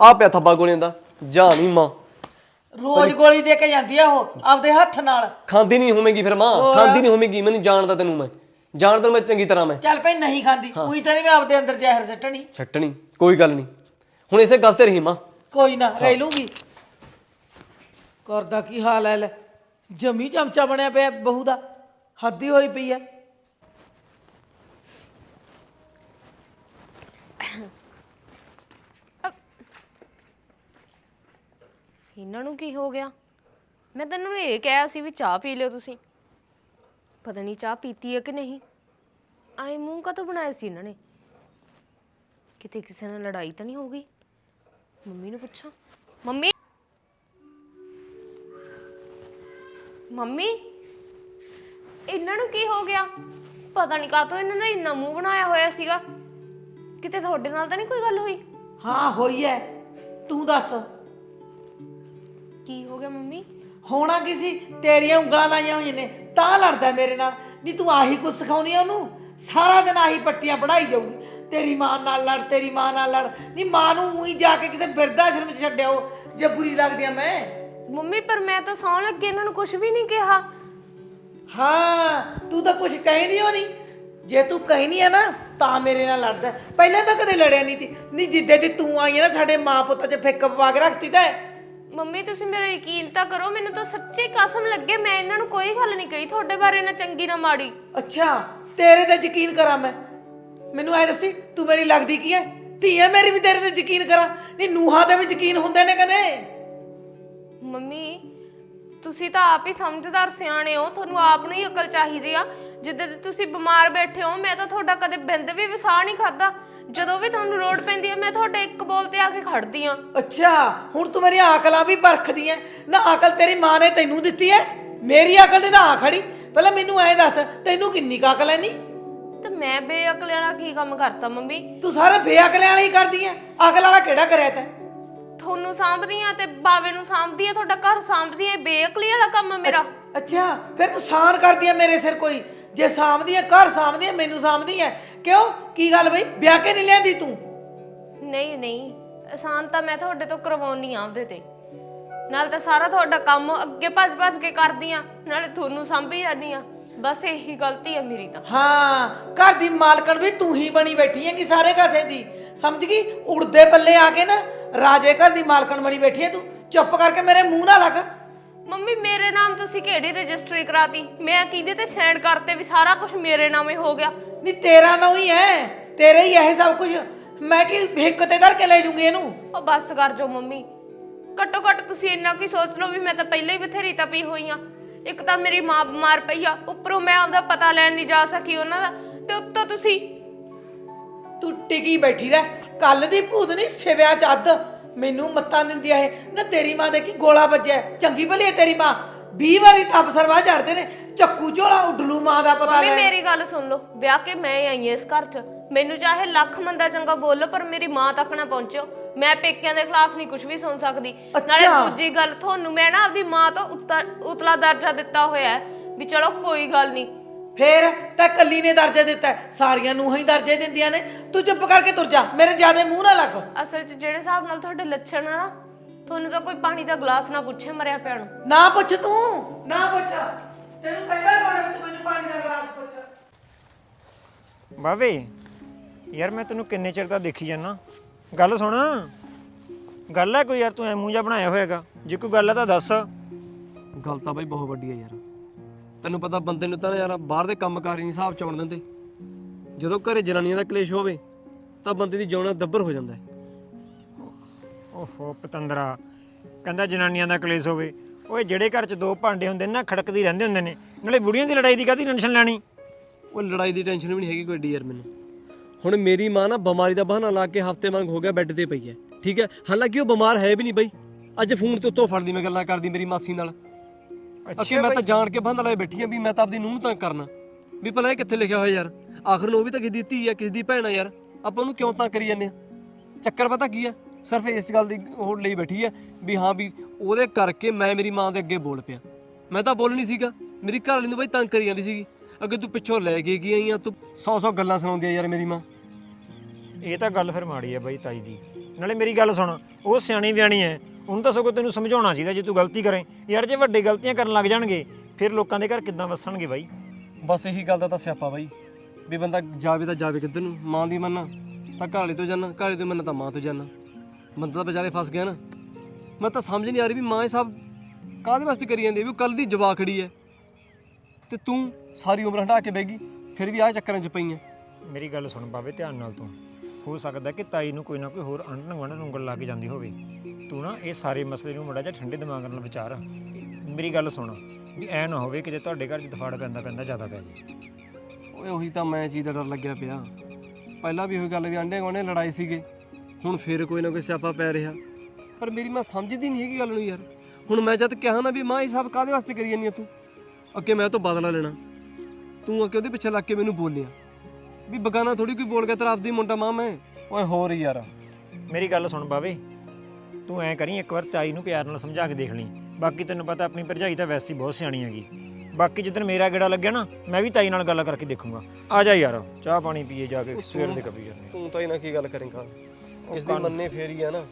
ਆ ਪਿਆ ਥੱਬਾ ਗੋਲੀਆਂ ਦਾ। ਜਾ ਨਹੀਂ ਮਾਂ। ਰੋਜ਼ ਗੋਲੀ ਦੇ ਕੇ ਜਾਂਦੀ ਆ ਉਹ ਆਪਦੇ ਹੱਥ ਨਾਲ। ਖਾਂਦੀ ਨਹੀਂ ਹੋਵੇਂਗੀ ਫਿਰ ਮਾਂ। ਖਾਂਦੀ ਨਹੀਂ ਹੋਵੇਂਗੀ ਮੈਨੂੰ ਜਾਣਦਾ ਤੈਨੂੰ ਮੈਂ। ਜਾਣਦਾ ਮੈਂ ਚੰਗੀ ਤਰ੍ਹਾਂ ਮੈਂ। ਚੱਲ ਭਈ ਨਹੀਂ ਖਾਂਦੀ। ਉਹੀ ਤਾਂ ਨਹੀਂ ਮੈਂ ਆਪਦੇ ਅੰਦਰ ਜ਼ਹਿਰ ਸੱਟਣੀ। ਛੱਟਣੀ ਕੋਈ ਗੱਲ ਨਹੀਂ। ਹੁਣ ਇਸੇ ਗੱਲ ਤੇ ਰਹੀ ਮਾਂ। ਕੋਈ ਨਾ ਰਹਿ ਲੂੰਗੀ। ਕਰਦਾ ਕੀ ਹਾਲ ਹੈ ਲੈ। ਜਮੀ ਚਮਚਾ ਬਣਿਆ ਪਿਆ ਬਹੂ ਦਾ। ਹੱਦੀ ਹੋਈ ਪਈ ਹੈ। ਇਹਨਾਂ ਨੂੰ ਕੀ ਹੋ ਗਿਆ? ਮੈਂ ਤੈਨੂੰ ਇਹ ਕਿਹਾ ਸੀ ਵੀ ਚਾਹ ਪੀ ਲਿਓ ਤੁਸੀਂ। ਪਤਾ ਨਹੀਂ ਚਾਹ ਪੀਤੀ ਹੈ ਕਿ ਨਹੀਂ। ਆਏ ਮੂੰਹ ਕਦੋਂ ਬਣਾਇਆ ਸੀ ਇਹਨਾਂ ਨੇ? ਕਿਤੇ ਕਿਸੇ ਨਾਲ ਲੜਾਈ ਤਾਂ ਨਹੀਂ ਹੋ ਗਈ? ਮੰਮੀ ਨੂੰ ਪੁੱਛਾਂ? ਮੰਮੀ! ਮੰਮੀ! ਇਹਨਾਂ ਨੂੰ ਕੀ ਹੋ ਗਿਆ? ਪਤਾ ਨਹੀਂ ਕਾਹਤੋਂ ਇਹਨਾਂ ਨੇ ਇੰਨਾ ਮੂੰਹ ਬਣਾਇਆ ਹੋਇਆ ਸੀਗਾ। ਕਿਤੇ ਤੁਹਾਡੇ ਨਾਲ ਤਾਂ ਨਹੀਂ ਕੋਈ ਗੱਲ ਹੋਈ? ਹਾਂ ਹੋਈ ਹੈ ਤੂੰ ਦੱਸ। ਕੀ ਹੋ ਗਿਆ ਮੰਮੀ? ਹੋਣਾ ਕੀ ਸੀ? ਤੇਰੀਆਂ ਉਂਗਲਾਂ ਲਾਈਆਂ ਹੋਈਆਂ ਨੇ। ਤਾਂ ਲੜਦਾ ਮੇਰੇ ਨਾਲ। ਨਹੀਂ ਤੂੰ ਆਹੀ ਕੁਝ ਸਿਖਾਉਣੀ ਆ ਉਹਨੂੰ? ਸਾਰਾ ਦਿਨ ਆਹੀ ਪੱਟੀਆਂ ਪੜਾਈ ਜਾਊਗੀ। ਤੇਰੀ ਮਾਂ ਨਾਲ ਲੜ ਤੇਰੀ ਮਾਂ ਨਾਲ ਲੜ। ਨਹੀਂ ਮਾਂ ਨੂੰ ਉਹੀ ਜਾ ਕੇ ਕਿਸੇ ਬਿਰਧਾ ਆਸ਼ਰਮ 'ਚ ਛੱਡਿਓ ਜੇ ਬੁਰੀ ਲੱਗਦੀ ਆ ਮੈਂ। ਮੰਮੀ ਪਰ ਮੈਂ ਤਾਂ ਸੌਣ ਲੱਗੇ ਇਹਨਾਂ ਨੂੰ ਕੁਝ ਵੀ ਨਹੀਂ ਕਿਹਾ। ਹਾਂ ਤੂੰ ਤਾਂ ਕੁਝ ਕਹਿ ਨਹੀਂ ਹੋਣੀ। ਜੇ ਤੂੰ ਕਹਿ ਨਹੀਂ ਆ ਨਾ ਤਾਂ ਮੇਰੇ ਨਾਲ ਲੜਦਾ। ਪਹਿਲਾਂ ਤਾਂ ਕਦੇ ਲੜਿਆ ਨਹੀਂ ਤੀ ਨਹੀਂ ਜਿੱਦੇ ਦੀ ਤੂੰ ਆਈ ਹੈ ਨਾ ਸਾਡੇ ਮਾਂ ਪੁੱਤਾਂ 'ਚ ਫਿੱਕ ਪਵਾ ਕੇ ਰੱਖਤੀ ਤਾਂ। ਮੰਮੀ ਤੁਸੀਂ ਮੇਰਾ ਯਕੀਨ ਤਾਂ ਕਰੋ ਮੈਨੂੰ ਤਾਂ ਸੱਚੀ ਕਸਮ ਲੱਗੇ ਮੈਂ ਇਹਨਾਂ ਨੂੰ ਕੋਈ ਗੱਲ ਨਹੀਂ ਕਹੀ ਤੁਹਾਡੇ ਬਾਰੇ ਨਾ ਚੰਗੀ ਨਾ ਮਾੜੀ। ਅੱਛਾ ਤੇਰੇ ਤੇ ਯਕੀਨ ਕਰਾਂ ਮੈਂ। ਮੈਨੂੰ ਐ ਦੱਸੀ ਤੂੰ ਮੇਰੀ ਲੱਗਦੀ ਕੀ ਹੈ ਧੀ ਮੇਰੀ ਵੀ ਤੇਰੇ ਤੇ ਯਕੀਨ ਕਰਾਂ। ਨਹੀਂ ਨੂਹਾਂ ਦੇ ਵੀ ਯਕੀਨ ਹੁੰਦੇ ਨੇ ਕਦੇ? ਮੰਮੀ ਤੁਸੀਂ ਤਾਂ ਆਪ ਹੀ ਸਮਝਦਾਰ ਸਿਆਣੇ ਹੋ ਤੁਹਾਨੂੰ ਆਪ ਨੂੰ ਹੀ ਅਕਲ ਚਾਹੀਦੀ ਆ। ਜਿੱਦਾਂ ਦੇ ਤੁਸੀਂ ਬਿਮਾਰ ਬੈਠੇ ਹੋ ਮੈਂ ਤਾਂ ਤੁਹਾਡਾ ਕਦੇ ਬਿੰਦ ਵੀ ਵਿਸਾਹ ਨਹੀਂ ਖਾਦਾ ਜਦੋਂ ਵੀ ਤੁਹਾਨੂੰ ਲੋੜ ਪੈਂਦੀ ਹੈ ਮੈਂ ਤੁਹਾਡੇ ਇੱਕ ਬੋਲ ਤੇ ਆ ਕੇ ਖੜਦੀ ਆ ਅੱਛਾ ਹੁਣ ਤੂੰ ਮੇਰੀ ਅਕਲਾਂ ਵੀ ਪਰਖਦੀ ਐ। ਨਾ ਅਕਲ ਤੇਰੀ ਮਾਂ ਨੇ ਤੈਨੂੰ ਦਿੱਤੀ ਐ। ਮੇਰੀ ਅਕਲ ਤੇ ਤਾਂ ਆ ਖੜੀ। ਪਹਿਲਾਂ ਮੈਨੂੰ ਐਂ ਦੱਸ ਤੈਨੂੰ ਕਿੰਨੀ ਕੁ ਅਕਲ ਐ ਨਹੀਂ ਤੇ ਮੈਂ ਬੇਅਕਲਿਆਂ ਨਾਲ ਕੀ ਕੰਮ ਕਰਤਾ ਮੰਮੀ? ਤੂੰ ਸਾਰਾ ਬੇਅਕਲਿਆਂ ਵਾਲੀ ਕਰਦੀ ਐ। ਅਕਲ ਵਾਲਾ ਕਿਹੜਾ ਕਰਿਆ ਤੈਂ? ਤੁਹਾਨੂੰ ਸਾਂਭਦੀ ਆ ਤੇ ਬਾਵੇ ਨੂੰ ਸਾਂਭਦੀ ਆ ਤੁਹਾਡਾ ਘਰ ਸਾਂਭਦੀ ਆ ਬੇਅਕਲੀ ਵਾਲਾ ਕੰਮ ਆ ਮੇਰਾ। ਅੱਛਾ ਫਿਰ ਤੂੰ ਸਾਨ ਕਰਦੀ ਐ ਮੇਰੇ ਸਿਰ ਕੋਈ। ਜੇ ਸਾਂਭਦੀ ਐ ਘਰ ਸਾਂਭਦੀ ਐ ਮੈਨੂੰ ਸਾਂਭਦੀ ਐ। ਕਿਉਂ? ਕੀ ਗੱਲ ਬਈ? ਵਿਆਹ ਕੇ ਨਹੀਂ ਲਿਆਂਦੀ ਤੂੰ? ਨਹੀਂ ਨਹੀਂ। ਆਸਾਨ ਤਾਂ ਮੈਂ ਤੁਹਾਡੇ ਤੋਂ ਕਰਵਾਉਣੀ ਆ ਆਪਦੇ ਤੇ। ਨਾਲ ਤਾਂ ਸਾਰਾ ਤੁਹਾਡਾ ਕੰਮ ਅੱਗੇ ਭੱਜ ਭੱਜ ਕੇ ਕਰਦੀ ਆ ਨਾਲੇ ਤੁਹਾਨੂੰ ਸਾਂਭੀ ਜਾਂਦੀ ਆ। ਬਸ ਇਹੀ ਗਲਤੀ ਆ ਮੇਰੀ ਤਾਂ। ਹਾਂ ਘਰ ਦੀ ਮਾਲਕਣ ਵੀ ਤੂੰ ਹੀ ਬਣੀ ਬੈਠੀ ਹੈਗੀ ਸਾਰੇ ਕਾਸੇ ਦੀ। ਸਮਝ ਗਈ? ਉੜਦੇ ਪੱਲੇ ਆ ਕੇ ਨਾ ਰਾਜੇ ਘਰ ਦੀ ਮਾਲਕਣ ਬਣੀ ਬੈਠੀ ਹੈ ਤੂੰ। ਚੁੱਪ ਕਰਕੇ ਮੇਰੇ ਮੂੰਹ ਨਾ ਲੱਗ। ਮੰਮੀ ਮੇਰੇ ਨਾਮ ਤੁਸੀਂ ਕਿਹੜੀ ਰਜਿਸਟਰੀ ਕਰਾਤੀ? ਮੈਂ ਕਿਹਦੇ ਤੇ ਸਾਈਨ ਕਰਤੇ ਵੀ ਸਾਰਾ ਕੁਝ ਮੇਰੇ ਨਾਮੇ ਹੋ ਗਿਆ? ਨਹੀਂ ਤੇਰਾ ਨਾਂ ਹੀ ਹੈ। ਤੇਰੇ ਹੀ ਇਹ ਸਭ ਕੁਝ। ਮੈਂ ਕੀ ਹਿੱਕ ਤੇ ਧਰ ਕੇ ਲੈ ਜੂੰਗੀ ਇਹਨੂੰ? ਉਹ ਬੱਸ ਕਰ ਜੋ ਮੰਮੀ। ਘੱਟੋ ਘੱਟ ਤੁਸੀਂ ਇੰਨਾ ਕੀ ਸੋਚ ਲਓ ਵੀ ਮੈਂ ਤਾਂ ਪਹਿਲਾਂ ਹੀ ਬਥੇਰੀ ਤਪੀ ਹੋਈ ਆ। ਇੱਕ ਤਾਂ ਮੇਰੀ ਮਾਂ ਬਿਮਾਰ ਪਈ ਆ। ਉੱਪਰੋਂ ਮੈਂ ਆਪਦਾ ਪਤਾ ਲੈਣ ਨਹੀਂ ਜਾ ਸਕੀ ਉਹਨਾਂ ਦਾ। ਤੇ ਉੱਤੋਂ ਤੁਸੀਂ? ਤੂੰ ਟਿਕੀ ਬੈਠੀ ਰਹਿ। ਕੱਲ ਦੀ ਭੂਤ ਨਹੀਂ ਸਿਵਿਆ ਚੱਦ ਮੈਨੂੰ ਮੱਤਾਂ ਦਿੰਦੀ ਆ ਇਹ। ਨਾ ਤੇਰੀ ਮਾਂ ਦੇ ਕੀ ਗੋਲਾ ਵੱਜਿਆ? ਚੰਗੀ ਭਲੀ ਹੈ ਤੇਰੀ ਮਾਂ। 20 ਵਾਰੀ ਟੱਪ ਸਰਵਾ ਝੜਦੇ ਨੇ। ਚੱਕੂ ਝੋਲਾ ਉਡਲੂ ਮਾਂ ਦਾ ਪਤਾ ਮੰਮੀ ਲੈ ਮੇਰੀ ਗੱਲ ਸੁਣ ਲਓ। ਵਿਆਹ ਕੇ ਮੈਂ ਆਈ ਹਾਂ ਇਸ ਘਰ 'ਚ। ਮੈਨੂੰ ਚਾਹੇ ਲੱਖ ਮੰਦਾ ਚੰਗਾ ਬੋਲੋ ਪਰ ਮੇਰੀ ਮਾਂ ਤੱਕ ਨਾ ਪਹੁੰਚਿਓ। ਮੈਂ ਪੇਕਿਆਂ ਦੇ ਖਿਲਾਫ ਨਹੀਂ ਕੁਝ ਵੀ ਸੁਣ ਸਕਦੀ। ਨਾਲੇ। ਦੂਜੀ ਗੱਲ ਤੁਹਾਨੂੰ ਮੈਂ ਨਾ ਆਪਦੀ ਮਾਂ ਤੋਂ ਉੱਤਾ- ਉਤਲਾ ਦਰਜਾ ਦਿੱਤਾ ਹੋਇਆ ਹੈ ਵੀ ਚਲੋ ਕੋਈ ਗੱਲ ਨਹੀਂ। ਫੇਰ ਤਾਂ ਕੱਲੀ ਨੇ ਦਰਜਾ ਦਿੱਤਾ ਹੈ। ਸਾਰੀਆਂ ਨੂੰ ਹੀ ਦਰਜੇ ਦਿੰਦੀਆਂ ਨੇ। ਤੂੰ ਚੁੱਪ ਕਰਕੇ ਤੁਰ ਜਾ। ਮੇਰੇ ਜਿਆਦੇ ਮੂੰਹ ਨਾ ਲੱਗ। ਅਸਲ 'ਚ ਜਿਹੜੇ ਹਿਸਾਬ ਨਾਲ ਤੁਹਾਡੇ ਲੱਛਣ ਆ ਨਾ ਤੁਹਾਨੂੰ ਤਾਂ ਕੋਈ ਪਾਣੀ ਦਾ ਗਲਾਸ ਨਾ ਪੁੱਛੇ ਮਰਿਆ ਪਿਆ ਨੂੰ। ਨਾ ਪੁੱਛ ਤੂੰ। ਨਾ ਪੁੱਛ। ਤੈਨੂੰ ਕਹਿੰਦਾ ਕੌਣ ਹੈ ਵੀ ਤੂੰ ਮੈਨੂੰ ਪਾਣੀ ਦਾ ਗਲਾਸ ਪੁੱਛ। ਬਾਵੇ ਯਾਰ ਮੈਂ ਤੈਨੂੰ ਕਿੰਨੇ ਚਿਰ ਦਾ ਦੇਖੀ ਜਾਂਦਾ। ਗੱਲ ਸੁਣ। ਗੱਲ ਹੈ ਕੋਈ ਯਾਰ ਤੂੰ ਐ ਮੂੰਹ ਜਿਹਾ ਬਣਾਇਆ ਹੋਏਗਾ ਜੇ ਕੋਈ ਗੱਲ ਹੈ ਤਾਂ ਦੱਸ। ਗੱਲ ਤਾਂ ਬਾਈ ਬਹੁਤ ਵੱਡੀ ਹੈ ਯਾਰ। ਤੈਨੂੰ ਪਤਾ ਬੰਦੇ ਨੂੰ ਤਾਂ ਯਾਰ ਬਾਹਰ ਦੇ ਕੰਮਕਾਰ ਹੀ ਨਹੀਂ ਹਿਸਾਬ ਚ ਆਉਣ ਦਿੰਦੇ। ਜਦੋਂ ਘਰੇ ਜਨਾਨੀਆਂ ਦਾ ਕਲੇਸ਼ ਹੋਵੇ ਤਾਂ ਬੰਦੇ ਦੀ ਜਿਉਣਾ ਦੱਬਰ ਹੋ ਜਾਂਦਾ ਹੈ। ਓਹੋ ਪਤੰਦਰਾ। ਕਹਿੰਦਾ ਜਨਾਨੀਆਂ ਦਾ ਕਲੇਸ਼ ਹੋਵੇ ਓਏ ਜਿਹੜੇ ਘਰ 'ਚ ਦੋ ਭਾਂਡੇ ਹੁੰਦੇ ਨੇ ਨਾ ਖੜਕਦੀ ਰਹਿੰਦੇ ਹੁੰਦੇ ਨੇ ਨਾਲੇ ਬੁੜੀਆਂ ਦੀ ਲੜਾਈ ਦੀ ਕਾਹਦੀ ਟੈਨਸ਼ਨ ਲੈਣੀ? ਉਹ ਲੜਾਈ ਦੀ ਟੈਨਸ਼ਨ ਵੀ ਨਹੀਂ ਹੈਗੀ ਕੋਈ ਏਡੀ ਯਾਰ ਮੈਨੂੰ। ਹੁਣ ਮੇਰੀ ਮਾਂ ਨਾ ਬਿਮਾਰੀ ਦਾ ਬਹਾਨਾ ਲਾ ਕੇ ਹਫ਼ਤੇ ਮੰਗ ਹੋ ਗਿਆ ਬੈੱਡ ਤੇ ਪਈ ਹੈ। ਠੀਕ ਹੈ? ਹਾਲਾਂਕਿ ਉਹ ਬਿਮਾਰ ਹੈ ਵੀ ਨਹੀਂ ਬਈ। ਅੱਜ ਫੋਨ ਤੇ ਉੱਤੋਂ ਫੜਦੀ ਮੈਂ ਗੱਲਾਂ ਕਰਦੀ ਮੇਰੀ ਮਾਸੀ ਨਾਲ। ਅੱਛਾ ਮੈਂ ਤਾਂ ਜਾਣ ਕੇ ਬਹਾਨਾ ਲਾਏ ਬੈਠੀ ਆ ਵੀ ਮੈਂ ਤਾਂ ਆਪਦੀ ਨੂੰਹ ਤੰਗ ਕਰਨਾ। ਵੀ ਭਲਾ ਇਹ ਕਿੱਥੇ ਲਿਖਿਆ ਹੋਇਆ ਯਾਰ? ਆਖਰ ਨੂੰ ਉਹ ਵੀ ਤਾਂ ਕਿਸੇ ਦੀ ਧੀ ਆ ਕਿਸੇ ਦੀ ਭੈਣ ਆ ਯਾਰ। ਆਪਾਂ ਉਹਨੂੰ ਕਿਉਂ ਤਾਂ ਕਰੀ ਜਾਂਦੇ ਆ? ਚੱਕਰ ਪਤਾ ਕੀ ਆ? ਸਿਰਫ ਇਸ ਗੱਲ ਦੀ ਉਹ ਲਈ ਬੈਠੀ ਆ ਵੀ ਹਾਂ ਵੀ ਉਹਦੇ ਕਰਕੇ ਮੈਂ ਮੇਰੀ ਮਾਂ ਦੇ ਅੱਗੇ ਬੋਲ ਪਿਆ। ਮੈਂ ਤਾਂ ਬੋਲ ਨਹੀਂ ਸੀਗਾ। ਮੇਰੀ ਘਰ ਵਾਲੀ ਨੂੰ ਬਈ ਤੰਗ ਕਰੀ ਜਾਂਦੀ ਸੀਗੀ। ਅੱਗੇ ਤੂੰ ਪਿੱਛੋਂ ਲੈ ਕੇ ਗਈ ਆਈ ਆ? ਤੂੰ ਸੌ ਸੌ ਗੱਲਾਂ ਸੁਣਾਉਂਦੀ ਆ ਯਾਰ ਮੇਰੀ ਮਾਂ। ਇਹ ਤਾਂ ਗੱਲ ਫਿਰ ਮਾੜੀ ਹੈ ਬਾਈ ਤਾਈ ਦੀ। ਨਾਲੇ ਮੇਰੀ ਗੱਲ ਸੁਣ ਉਹ ਸਿਆਣੀ ਬਿਆਣੀ ਹੈ ਉਹਨੂੰ ਤਾਂ ਸਗੋਂ ਤੈਨੂੰ ਸਮਝਾਉਣਾ ਚਾਹੀਦਾ ਜੇ ਤੂੰ ਗਲਤੀ ਕਰੇ। ਯਾਰ ਜੇ ਵੱਡੇ ਗਲਤੀਆਂ ਕਰਨ ਲੱਗ ਜਾਣਗੇ ਫਿਰ ਲੋਕਾਂ ਦੇ ਘਰ ਕਿੱਦਾਂ ਵਸਣਗੇ ਬਾਈ? ਬਸ ਇਹੀ ਗੱਲ ਦਾ ਤਾਂ ਸਿਆਪਾ ਬਾਈ। ਵੀ ਬੰਦਾ ਜਾਵੇ ਤਾਂ ਜਾਵੇ ਕਿੱਧਰ ਨੂੰ ਮਾਂ ਦੀ ਮੰਨਾ। ਤਾਂ ਘਰ ਵਾਲੀ ਤੋਂ ਜਾਣਾ ਘਰ ਵਾਲੀ ਤੋਂ ਮੰਨਾ ਤਾਂ ਮਾਂ ਤੋਂ ਜਾਣਾ। ਬੰਦਾ ਤਾਂ ਵਿਚਾਰੇ ਫਸ ਗਿਆ ਨਾ। ਮੈਂ ਤਾਂ ਸਮਝ ਨਹੀਂ ਆ ਰਹੀ ਵੀ ਮਾਂ ਇਹ ਸਭ ਕਾਹਦੇ ਵਾਸਤੇ ਕਰੀ ਜਾਂਦੀ ਹੈ? ਵੀ ਕੱਲ ਦੀ ਜਵਾਖੜੀ ਹੈ। ਤੇ ਤੂੰ ਸਾਰੀ ਉਮਰ ਹਟਾ ਕੇ ਬੈਗੀ ਫਿਰ ਵੀ ਆਹ ਚੱਕਰਾਂ 'ਚ ਪਈ ਹੈ। ਮੇਰੀ ਗੱਲ ਸੁਣ ਬਾਵੇ ਧਿਆਨ ਨਾਲ ਤੂੰ। ਹੋ ਸਕਦਾ ਕਿ ਤਾਈ ਨੂੰ ਕੋਈ ਨਾ ਕੋਈ ਹੋਰ ਅੰਡ ਨੰਗਣ ਨੂੰ ਉਂਗਲ ਲੱਗ ਜਾਂਦੀ ਹੋਵੇ। ਤੂੰ ਨਾ ਇਹ ਸਾਰੇ ਮਸਲੇ ਨੂੰ ਮੜਾ ਜਿਹਾ ਠੰਡੇ ਦਿਮਾਗ ਨਾਲ ਵਿਚਾਰ। ਮੇਰੀ ਗੱਲ ਸੁਣ ਵੀ ਐ ਨਾ ਹੋਵੇ ਕਿਤੇ ਤੁਹਾਡੇ ਘਰ 'ਚ ਦਫਾੜ ਪੈਂਦਾ ਪੈਂਦਾ ਜ਼ਿਆਦਾ ਪੈ ਜਾਏ। ਓਏ ਉਹੀ ਤਾਂ ਮੈਂ ਚੀਜ਼ ਦਾ ਡਰ ਲੱਗਿਆ ਪਿਆ। ਪਹਿਲਾਂ ਵੀ ਉਹੀ ਗੱਲ ਵੀ ਆਂਡੇ ਗਵਾਂਡੇ ਲੜਾਈ ਸੀਗੇ। ਹੁਣ ਫਿਰ ਕੋਈ ਨਾ ਕੋਈ ਸਿਆਪਾ ਪੈ ਰਿਹਾ। ਪਰ ਮੇਰੀ ਮਾਂ ਸਮਝਦੀ ਨਹੀਂ ਹੈਗੀ ਗੱਲ ਨੂੰ ਯਾਰ। ਹੁਣ ਮੈਂ ਜਦ ਕਿਹਾ ਨਾ ਵੀ ਮਾਂ ਇਹ ਸਭ ਕਾਹਦੇ ਵਾਸਤੇ ਕਰੀ ਜਾਂਦੀ ਆ ਤੂੰ? ਅੱਗੇ ਮੈਂ ਤੋਂ ਬਦਲਾ ਲੈਣਾ। ਤੂੰ ਅੱਗੇ ਉਹਦੇ ਪਿੱਛੇ ਲੱਗ ਕੇ ਮੈਨੂੰ ਬੋਲਿਆ। ਵੀ ਬਗਾਨਾ ਥੋੜੀ ਕੋਈ ਬੋਲ ਗਿਆ ਤੇਰਾ ਆਪਦੀ ਮੁੰਡਾ ਮਾਂ ਮੈਂ। ਓਏ ਹੋਰ ਯਾਰ। ਮੇਰੀ ਗੱਲ ਸੁਣ ਬਾਵੇ। ਤੂੰ ਐ ਕਰੀ ਇੱਕ ਵਾਰ ਤਾਈ ਨੂੰ ਪਿਆਰ ਨਾਲ ਸਮਝਾ ਕੇ ਦੇਖ ਲਈ। ਬਾਕੀ ਤੈਨੂੰ ਪਤਾ ਆਪਣੀ ਭਰਜਾਈ ਤਾਂ ਵੈਸੇ ਹੀ ਬਹੁਤ ਸਿਆਣੀ ਹੈਗੀ। ਬਾਕੀ ਜਿੱਦਣ ਮੇਰਾ ਗੇੜਾ ਲੱਗਿਆ ਨਾ ਮੈਂ ਵੀ ਤਾਈ ਨਾਲ ਗੱਲ ਕਰਕੇ ਦੇਖੂੰਗਾ। ਆ ਜਾ ਯਾਰ ਚਾਹ ਪਾਣੀ ਪੀਏ ਜਾ ਕੇ ਸਵੇਰ ਦੇ ਕੱਪੀ ਜਾਂਦੇ ਤੂੰ ਤਾਂ ਇਹਨਾਂ ਕੀ ਗੱਲ ਕਰੇਂਗਾ? ਇਸ ਦੀ ਮੰਨੇ ਫੇਰੀ ਆ ਨਾ।